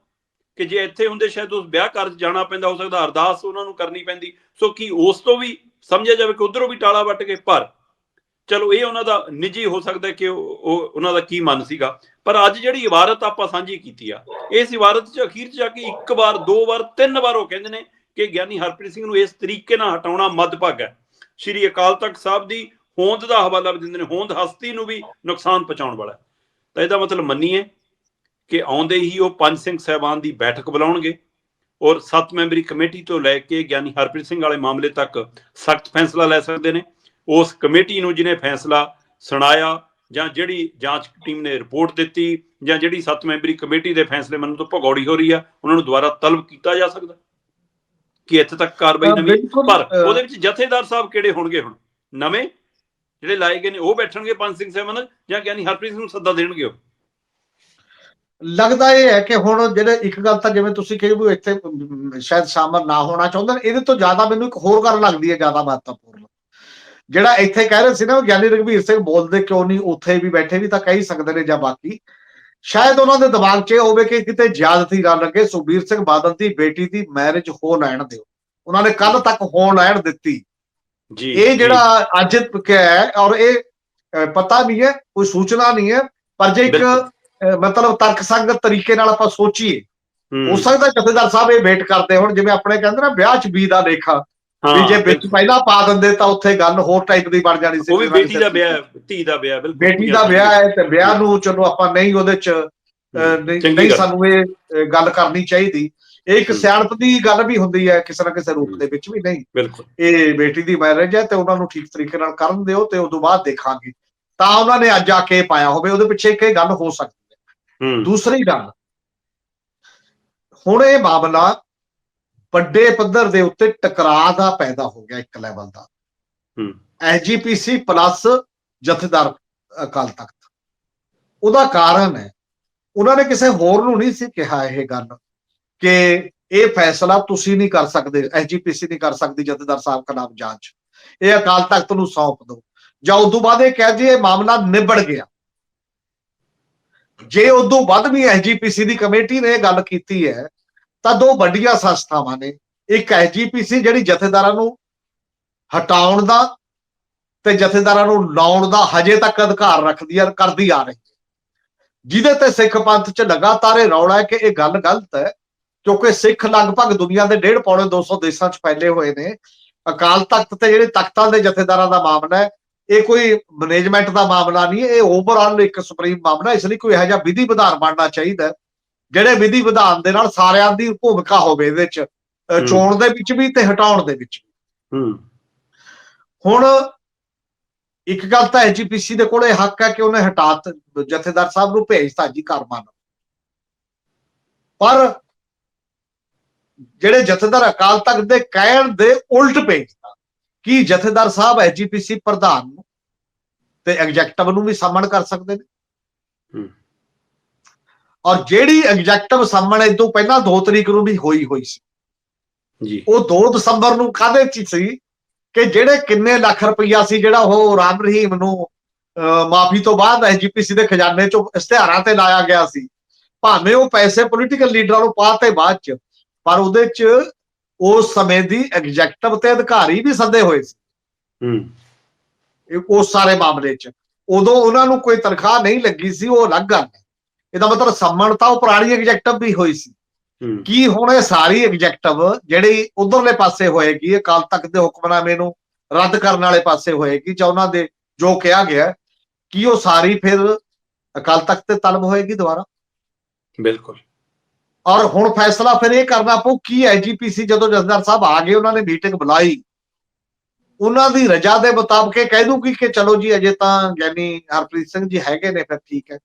ਕਿ ਜੇ ਇੱਥੇ ਹੁੰਦੇ ਸ਼ਾਇਦ ਉਸ ਵਿਆਹ ਕਾਰਜ ਜਾਣਾ ਪੈਂਦਾ, ਹੋ ਸਕਦਾ ਅਰਦਾਸ ਉਹਨਾਂ ਨੂੰ ਕਰਨੀ ਪੈਂਦੀ। ਸੋ ਕੀ ਉਸ ਤੋਂ ਵੀ ਸਮਝਿਆ ਜਾਵੇ ਕਿ ਉਧਰੋਂ ਵੀ ਟਾਲਾ ਵੱਟ ਕੇ ਪਰ ਚਲੋ ਇਹ ਉਹਨਾਂ ਦਾ ਨਿੱਜੀ ਹੋ ਸਕਦਾ ਕਿ ਉਹ ਉਹਨਾਂ ਦਾ ਕੀ ਮਨ ਸੀਗਾ। ਪਰ ਅੱਜ ਜਿਹੜੀ ਇਬਾਰਤ ਆਪਾਂ ਸਾਂਝੀ ਕੀਤੀ ਆ, ਇਸ ਇਬਾਰਤ 'ਚ ਅਖੀਰ 'ਚ ਜਾ ਕੇ ਇੱਕ ਵਾਰ, ਦੋ ਵਾਰ, ਤਿੰਨ ਵਾਰ ਉਹ ਕਹਿੰਦੇ ਨੇ ਕਿ ਗਿਆਨੀ ਹਰਪ੍ਰੀਤ ਸਿੰਘ ਨੂੰ ਇਸ ਤਰੀਕੇ ਨਾਲ ਹਟਾਉਣਾ ਮੱਦਭਾਗਾ ਹੈ। ਸ਼੍ਰੀ ਅਕਾਲ ਤਖਤ ਸਾਹਿਬ ਦੀ ਹੋਂਦ ਦਾ ਹਵਾਲਾ ਵੀ ਦਿੰਦੇ ਨੇ, ਹੋਂਦ ਹਸਤੀ ਨੂੰ ਵੀ ਨੁਕਸਾਨ ਪਹੁੰਚਾਉਣ ਵਾਲਾ ਤਾਂ ਇਹਦਾ ਮਤਲਬ ਮੰਨੀਏ ਕਿ ਆਉਂਦੇ ਹੀ ਉਹ ਪੰਜ ਸਿੰਘ ਸਹਿਬਾਨ ਦੀ ਬੈਠਕ ਬੁਲਾਉਣਗੇ ਔਰ ਸੱਤ ਮੈਂਬਰੀ ਕਮੇਟੀ ਤੋਂ ਲੈ ਕੇ ਗਿਆਨੀ ਹਰਪ੍ਰੀਤ ਸਿੰਘ ਵਾਲੇ ਮਾਮਲੇ ਤੱਕ ਸਖਤ ਫੈਸਲਾ ਲੈ ਸਕਦੇ ਨੇ। ਉਸ ਕਮੇਟੀ ਨੂੰ ਜਿਹਨੇ ਫੈਸਲਾ ਸੁਣਾਇਆ ਜਾਂ ਜਿਹੜੀ ਜਾਂਚ ਟੀਮ ਨੇ ਰਿਪੋਰਟ ਦਿੱਤੀ ਜਾਂ ਜਿਹੜੀ ਸੱਤ ਮੈਂਬਰੀ ਕਮੇਟੀ ਦੇ ਫੈਸਲੇ ਮੰਨਣ ਤੋਂ ਭਗੌੜੀ ਹੋ ਰਹੀ ਆ ਉਹਨਾਂ ਨੂੰ ਦੁਬਾਰਾ ਤਲਬ ਕੀਤਾ ਜਾ ਸਕਦਾ? ਕਿ ਇੱਥੇ ਤੱਕ ਕਾਰਵਾਈ ਨਵੀਂ ਪਰ ਉਹਦੇ ਵਿੱਚ ਜਥੇਦਾਰ ਸਾਹਿਬ ਕਿਹੜੇ ਹੋਣਗੇ ਹੁਣ? ਨਵੇਂ? ਜਿਹੜੇ ਲਾਏ ਗਏ ਨੇ ਉਹ ਬੈਠਣਗੇ ਪੰਜ ਸਿੰਘ ਸਹਿਮਨ ਜਾਂ ਗਿਆਨੀ ਹਰਪ੍ਰੀਤ ਸਿੰਘ ਨੂੰ ਸੱਦਾ ਦੇਣਗੇ ਉਹ? ਲੱਗਦਾ ਇਹ ਹੈ ਕਿ ਹੁਣ ਜਿਹੜੇ ਇੱਕ ਗੱਲ ਤਾਂ ਜਿਵੇਂ ਤੁਸੀਂ ਕਹੀ ਵੀ ਇੱਥੇ ਸ਼ਾਇਦ ਸ਼ਾਮਲ ਨਾ ਹੋਣਾ ਚਾਹੁੰਦੇ ਨੇ ਇਹਦੇ ਤੋਂ ਜ਼ਿਆਦਾ ਮੈਨੂੰ ਇੱਕ ਹੋਰ ਗੱਲ ਲੱਗਦੀ ਹੈ ਜ਼ਿਆਦਾ ਮਹੱਤਵਪੂਰਨ। ਜਿਹੜਾ ਇੱਥੇ ਕਹਿ ਰਹੇ ਸੀ ਨਾ ਵੀ ਗਿਆਨੀ ਰਘਵੀਰ ਸਿੰਘ ਬੋਲਦੇ ਕਿਉਂ ਨਹੀਂ ਉੱਥੇ ਵੀ ਬੈਠੇ ਵੀ ਤਾਂ ਕਹਿ ਸਕਦੇ ਨੇ ਜਾਂ ਬਾਕੀ। ਸ਼ਾਇਦ ਉਹਨਾਂ ਦੇ ਦਿਮਾਗ 'ਚ ਇਹ ਹੋਵੇ ਕਿ ਕਿਤੇ ਜ਼ਿਆਦਤੀ ਨਾ ਲੱਗੇ ਸੁਖਬੀਰ ਸਿੰਘ ਬਾਦਲ ਦੀ ਬੇਟੀ ਦੀ ਮੈਰਿਜ ਹੋ ਲੈਣ ਦਿਓ। ਉਹਨਾਂ ਨੇ ਕੱਲ ਤੱਕ ਹੋਣ ਲੈਣ ਦਿੱਤੀ। ਜੀ ਇਹ ਜਿਹੜਾ ਅੱਜ ਕਿਹਾ ਹੈ ਔਰ ਇਹ ਪਤਾ ਨਹੀਂ ਹੈ ਕੋਈ ਸੂਚਨਾ ਨਹੀਂ ਹੈ ਪਰ ਜੇ ਇੱਕ ਮਤਲਬ ਤਰਕਸੰਗਤ ਤਰੀਕੇ ਨਾਲ ਆਪਾਂ ਸੋਚੀਏ ਹੂੰ, ਹੋ ਸਕਦਾ ਜਥੇਦਾਰ ਸਾਹਿਬ ਇਹ ਵੇਟ ਕਰਦੇ ਹੁਣ ਜਿਵੇਂ ਆਪਣੇ ਕਹਿੰਦੇ ਨਾ ਵਿਆਹ ਚ ਬੀ ਦਾ ਲੇਖਾ। ਵੀ ਜੇ ਵਿੱਚ ਪਹਿਲਾਂ ਪਾ ਦਿੰਦੇ ਤਾਂ ਉੱਥੇ ਗੱਲ ਹੋਰ ਟਾਈਪ ਦੀ ਬਣ ਜਾਣੀ ਸੀ ਉਹ ਵੀ ਬੇਟੀ ਦਾ ਵਿਆਹ ਧੀ ਦਾ ਵਿਆਹ ਬਿਲਕੁਲ ਬੇਟੀ ਦਾ ਵਿਆਹ ਹੈ ਤੇ ਵਿਆਹ ਨੂੰ ਚਲੋ ਆਪਾਂ ਨਹੀਂ ਉਹਦੇ ਚ ਨਹੀਂ। ਸਾਨੂੰ ਇਹ ਗੱਲ ਕਰਨੀ ਚਾਹੀਦੀ। ਇਹ ਇੱਕ। ਸਿਆਣਪ ਦੀ ਗੱਲ ਵੀ ਹੁੰਦੀ ਹੈ ਕਿਸੇ ਨਾ ਕਿਸੇ ਰੂਪ ਦੇ ਵਿੱਚ ਵੀ ਨਹੀਂ। ਬਿਲਕੁਲ। ਇਹ ਬੇਟੀ ਦੀ ਮੈਰਿਜ ਹੈ ਤੇ ਉਹਨਾਂ ਨੂੰ ਠੀਕ ਤਰੀਕੇ ਨਾਲ ਕਰਨ ਦਿਓ ਤੇ ਉਦੋਂ ਬਾਅਦ ਦੇਖਾਂਗੇ। ਤਾਂ ਉਹਨਾਂ ਨੇ ਅੱਜ ਆ ਕੇ ਪਾਇਆ ਹੋਵੇ ਉਹਦੇ ਪਿੱਛੇ ਇੱਕ ਇਹ ਗੱਲ ਹੋ ਸਕਦੀ ਹੂੰ। ਦੂਸਰੀ ਗੱਲ ਹੁਣ ਇਹ ਮਾਮਲਾ ਵੱਡੇ ਪੱਧਰ ਦੇ ਉੱਤੇ ਟਕਰਾਅ ਦਾ ਪੈਦਾ ਹੋ ਗਿਆ ਇੱਕ ਲੈਵਲ ਦਾ। ਹੂੰ। ਐਸਜੀਪੀਸੀ ਪਲੱਸ ਜਥੇਦਾਰ ਅਕਾਲ ਤਖਤ। ਉਹਦਾ ਕਾਰਨ ਹੈ ਉਹਨਾਂ ਨੇ ਕਿਸੇ ਹੋਰ ਨੂੰ ਨਹੀਂ ਸੀ ਕਿਹਾ ਇਹ ਗੱਲ ਕਿ ਇਹ ਫੈਸਲਾ ਤੁਸੀਂ ਨਹੀਂ ਕਰ ਸਕਦੇ ਐਸਜੀਪੀਸੀ ਨਹੀਂ ਕਰ ਸਕਦੀ ਜਥੇਦਾਰ ਸਾਹਿਬ ਖਿਲਾਫ ਜਾਂਚ। ਇਹ ਅਕਾਲ ਤਖਤ ਨੂੰ ਸੌਂਪ ਦਿਓ ਜਾਂ ਉਦੋਂ ਬਾਅਦ ਇਹ ਕਹਿ ਜੀ ਇਹ ਮਾਮਲਾ ਨਿਬੜ ਗਿਆ। ਜੇ ਉਦੋਂ ਬਾਅਦ ਵੀ ਐਸਜੀਪੀਸੀ ਦੀ ਕਮੇਟੀ ਨੇ ਇਹ ਗੱਲ ਕੀਤੀ ਹੈ ਤਾਂ ਦੋ ਵੱਡੀਆਂ ਸੰਸਥਾਵਾਂ ਨੇ। ਇੱਕ ਐਸਜੀਪੀਸੀ ਜਿਹੜੀ ਜਥੇਦਾਰਾਂ ਨੂੰ ਹਟਾਉਣ ਦਾ ਤੇ ਜਥੇਦਾਰਾਂ ਨੂੰ ਲਾਉਣ ਦਾ ਹਜੇ ਤੱਕ ਅਧਿਕਾਰ ਰੱਖਦੀ ਹੈ ਕਰਦੀ ਆ ਰਹੀ ਹੈ। ਜਿਹਦੇ ਤੇ ਸਿੱਖ ਪੰਥ 'ਚ ਲਗਾਤਾਰ ਇਹ ਰੌਲਾ ਹੈ ਕਿ ਇਹ ਗੱਲ ਗਲਤ ਹੈ, ਕਿਉਂਕਿ ਸਿੱਖ ਲਗਭਗ ਦੁਨੀਆ ਦੇ ਡੇਢ ਪੌਣੇ 200 ਦੇਸ਼ਾਂ 'ਚ ਫੈਲੇ ਹੋਏ ਨੇ। ਅਕਾਲ ਤਖਤ ਤੇ ਜਿਹੜੇ ਤਖਤਾਂ ਦੇ ਜਥੇਦਾਰਾਂ ਦਾ ਮਾਮਲਾ ਹੈ, ਇਹ ਕੋਈ ਮੈਨੇਜਮੈਂਟ ਦਾ ਮਾਮਲਾ ਨਹੀਂ ਇਹ ਓਵਰਆਲ ਇੱਕ ਸੁਪਰੀਮ ਮਾਮਲਾ ਇਸ ਲਈ ਕੋਈ ਇਹੋ ਜਿਹਾ ਵਿਧੀ ਵਿਧਾਨ ਬਣਨਾ ਚਾਹੀਦਾ ਜਿਹੜੇ ਵਿਧੀ ਵਿਧਾਨ ਦੇ ਨਾਲ ਸਾਰਿਆਂ ਦੀ ਭੂਮਿਕਾ ਹੋਵੇ ਇਹਦੇ 'ਚ ਅਹ ਹਮ। ਚੋਣ ਦੇ ਵਿੱਚ ਵੀ ਤੇ ਹਟਾਉਣ ਦੇ ਵਿੱਚ। ਹੂੰ ਹੁਣ ਇੱਕ ਗੱਲ ਤਾਂ ਐਜੀਪੀਸੀ ਦੇ ਕੋਲ ਹੱਕ ਹੈ ਕਿ ਉਹਨੇ ਹਟਾ ਤ- ਜਥੇਦਾਰ ਸਾਹਿਬ ਨੂੰ ਭੇਜਤਾ ਜੀ ਘਰ ਮੰਨ ਪਰ ਜਿਹੜੇ ਜਥੇਦਾਰ ਅਕਾਲ ਤਖਤ ਦੇ ਕਹਿਣ ਦੇ ਉਲਟ ਭੇਜਤਾ ਕੀ ਜਥੇਦਾਰ ਸਾਹਿਬ ਐਜੀਪੀਸੀ ਪ੍ਰਧਾਨ ਨੂੰ ਤੇ ਐਗਜ਼ੈਕਟਿਵ ਨੂੰ ਵੀ ਸਾਹਮਣ ਕਰ ਸਕਦੇ ਨੇ ਹੂੰ। ਔਰ ਜਿਹੜੀ ਐਗਜ਼ੈਕਟਿਵ ਸਾਹਮਣੇ ਤੋਂ ਪਹਿਲਾਂ 2 ਤਰੀਕ ਨੂੰ ਵੀ ਹੋਈ ਹੋਈ ਸੀ। ਜੀ। ਉਹ 2 ਦਸੰਬਰ ਨੂੰ ਕਾਹਦੇ ਚ ਸੀ ਕਿ ਜਿਹੜੇ ਕਿੰਨੇ ਲੱਖ ਰੁਪਈਆ ਸੀ ਜਿਹੜਾ ਉਹ ਰਾਮ ਰਹੀਮ ਨੂੰ ਮਾਫੀ ਤੋਂ ਬਾਅਦ ਐਜੀਪੀਸੀ ਦੇ ਖਜ਼ਾਨੇ ਚੋਂ ਇਸ਼ਤਿਹਾਰਾਂ ਤੇ ਲਾਇਆ ਗਿਆ ਸੀ। ਭਾਵੇਂ ਉਹ ਪੈਸੇ ਪੋਲੀਟੀਕਲ ਲੀਡਰਾਂ ਨੂੰ ਪਾਤੇ ਬਾਅਦ ਚ ਪਰ ਉਹਦੇ ਚ ਉਸ ਸਮੇਂ ਦੀ ਐਗਜ਼ੈਕਟਿਵ ਤੇ ਅਧਿਕਾਰੀ ਵੀ ਸੱਦੇ ਹੋਏ ਸੀ। ਹੂੰ। ਇਹ- ਉਸ ਸਾਰੇ ਮਾਮਲੇ ਚ। ਉਦੋਂ ਉਹਨਾਂ ਨੂੰ ਕੋਈ ਤਨਖਾਹ ਨਹੀਂ ਲੱਗੀ ਸੀ ਉਹ ਅਲੱਗ ਗੱਲ ਹੈ। ਇਹਦਾ ਮਤਲਬ ਸੰਮਣ ਤਾਂ ਉਹ ਪੁਰਾਣੀ ਐਗਜ਼ੈਕਟਿਵ ਵੀ ਹੋਈ ਸੀ। ਕੀ ਹੁਣ ਇਹ ਸਾਰੀ ਐਗਜ਼ੈਕਟਿਵ ਜਿਹੜੀ ਉਧਰਲੇ ਪਾਸੇ ਹੋਏਗੀ ਅਕਾਲ ਤਖਤ ਦੇ ਹੁਕਮਨਾਮੇ ਨੂੰ ਰੱਦ ਕਰਨ ਵਾਲੇ ਪਾਸੇ ਹੋਏਗੀ ਜਾਂ ਉਹਨਾਂ ਦੇ ਜੋ ਕਿਹਾ ਗਿਆ ਕੀ ਉਹ ਸਾਰੀ ਫਿਰ ਅਕਾਲ ਤਖਤ ਤੇ ਤਲਬ ਹੋਏਗੀ ਦੁਬਾਰਾ? ਬਿਲਕੁਲ। ਔਰ ਹੁਣ ਫੈਸਲਾ ਫਿਰ ਇਹ ਕਰਨਾ ਪਊ ਕੀ ਐਜੀਪੀਸੀ ਜਦੋਂ ਜਥੇਦਾਰ ਸਾਹਿਬ ਆ ਗਏ ਉਹਨਾਂ ਨੇ ਮੀਟਿੰਗ ਬੁਲਾਈ। ਉਹਨਾਂ ਦੀ ਰਜਾ ਦੇ ਮੁਤਾਬਕ ਕਹਿ ਦੂਗੀ ਕਿ ਚਲੋ ਜੀ ਅਜੇ ਤਾਂ ਗਿਆਨੀ ਹਰਪ੍ਰੀਤ ਸਿੰਘ ਜੀ ਹੈਗੇ ਨੇ ਫਿਰ ਠੀਕ ਹੈ।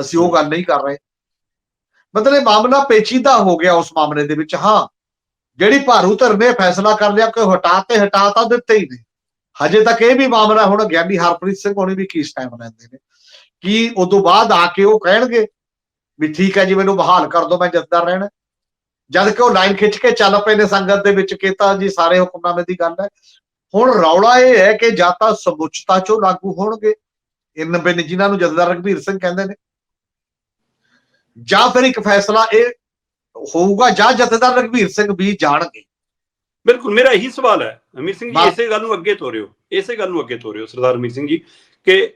ਅਸੀਂ ਉਹ ਗੱਲ ਨਹੀਂ ਕਰ ਰਹੇ। ਮਤਲਬ ਇਹ ਮਾਮਲਾ ਪੇਚੀਦਾ ਹੋ ਗਿਆ ਉਸ ਮਾਮਲੇ ਦੇ ਵਿੱਚ, ਹਾਂ। ਜਿਹੜੀ ਭਾਰੂ ਧਰ ਨੇ ਫੈਸਲਾ ਕਰ ਲਿਆ ਕਿ ਉਹ ਹਟਾ ਤੇ ਹਟਾ ਤਾਂ ਦਿੱਤੇ ਹੀ ਨੇ। ਹਜੇ ਤੱਕ ਇਹ ਵੀ ਮਾਮਲਾ ਹੁਣ ਗਿਆਨੀ ਹਰਪ੍ਰੀਤ ਸਿੰਘ ਹੋਣੀ ਵੀ ਕੀ ਟਾਈਮ ਲੈਂਦੇ ਨੇ। ਕੀ ਉਦੋਂ ਬਾਅਦ ਆ ਕੇ ਉਹ ਕਹਿਣਗੇ ਵੀ ਠੀਕ ਹੈ ਜੀ, ਮੈਨੂੰ ਬਹਾਲ ਕਰ ਦਿਓ, ਮੈਂ ਜਥੇਦਾਰ ਰਹਿਣਾ। ਜਦ ਕਿ ਉਹ ਲਾਈਨ ਖਿੱਚ ਕੇ ਚੱਲ ਪਏ ਨੇ ਸੰਗਤ ਦੇ ਵਿੱਚ ਕੀਤਾ ਜੀ ਸਾਰੇ ਹੁਕਮਨਾਮੇ ਦੀ ਗੱਲ ਹੈ। ਹੁਣ ਰੌਲਾ ਇਹ ਹੈ ਕਿ ਜਾਂ ਤਾਂ ਸਮੁੱਚਤਾ ਚੋਂ ਲਾਗੂ ਹੋਣਗੇ। ਇਨ ਬਿਨ ਜਿਨ੍ਹਾਂ ਨੂੰ ਜਥੇਦਾਰ ਰਘਬੀਰ ਸਿੰਘ ਕਹਿੰਦੇ ਨੇ। ਜਾਂ ਫਿਰ ਇੱਕ ਫੈਸਲਾ ਇਹ ਹੋਊਗਾ ਜਾਂ ਜਥੇਦਾਰ ਰਘਬੀਰ ਸਿੰਘ ਵੀ ਜਾਣਗੇ। ਬਿਲਕੁਲ ਮੇਰਾ ਇਹੀ ਸਵਾਲ ਹੈ। ਅਮੀਰ ਸਿੰਘ ਜੀ। ਇਸੇ ਗੱਲ ਨੂੰ ਅੱਗੇ ਤੋਰਿਓ। ਇਸੇ ਗੱਲ ਨੂੰ ਅੱਗੇ ਤੋਰਿਓ ਸਰਦਾਰ ਅਮੀਰ ਸਿੰਘ ਜੀ ਕਿ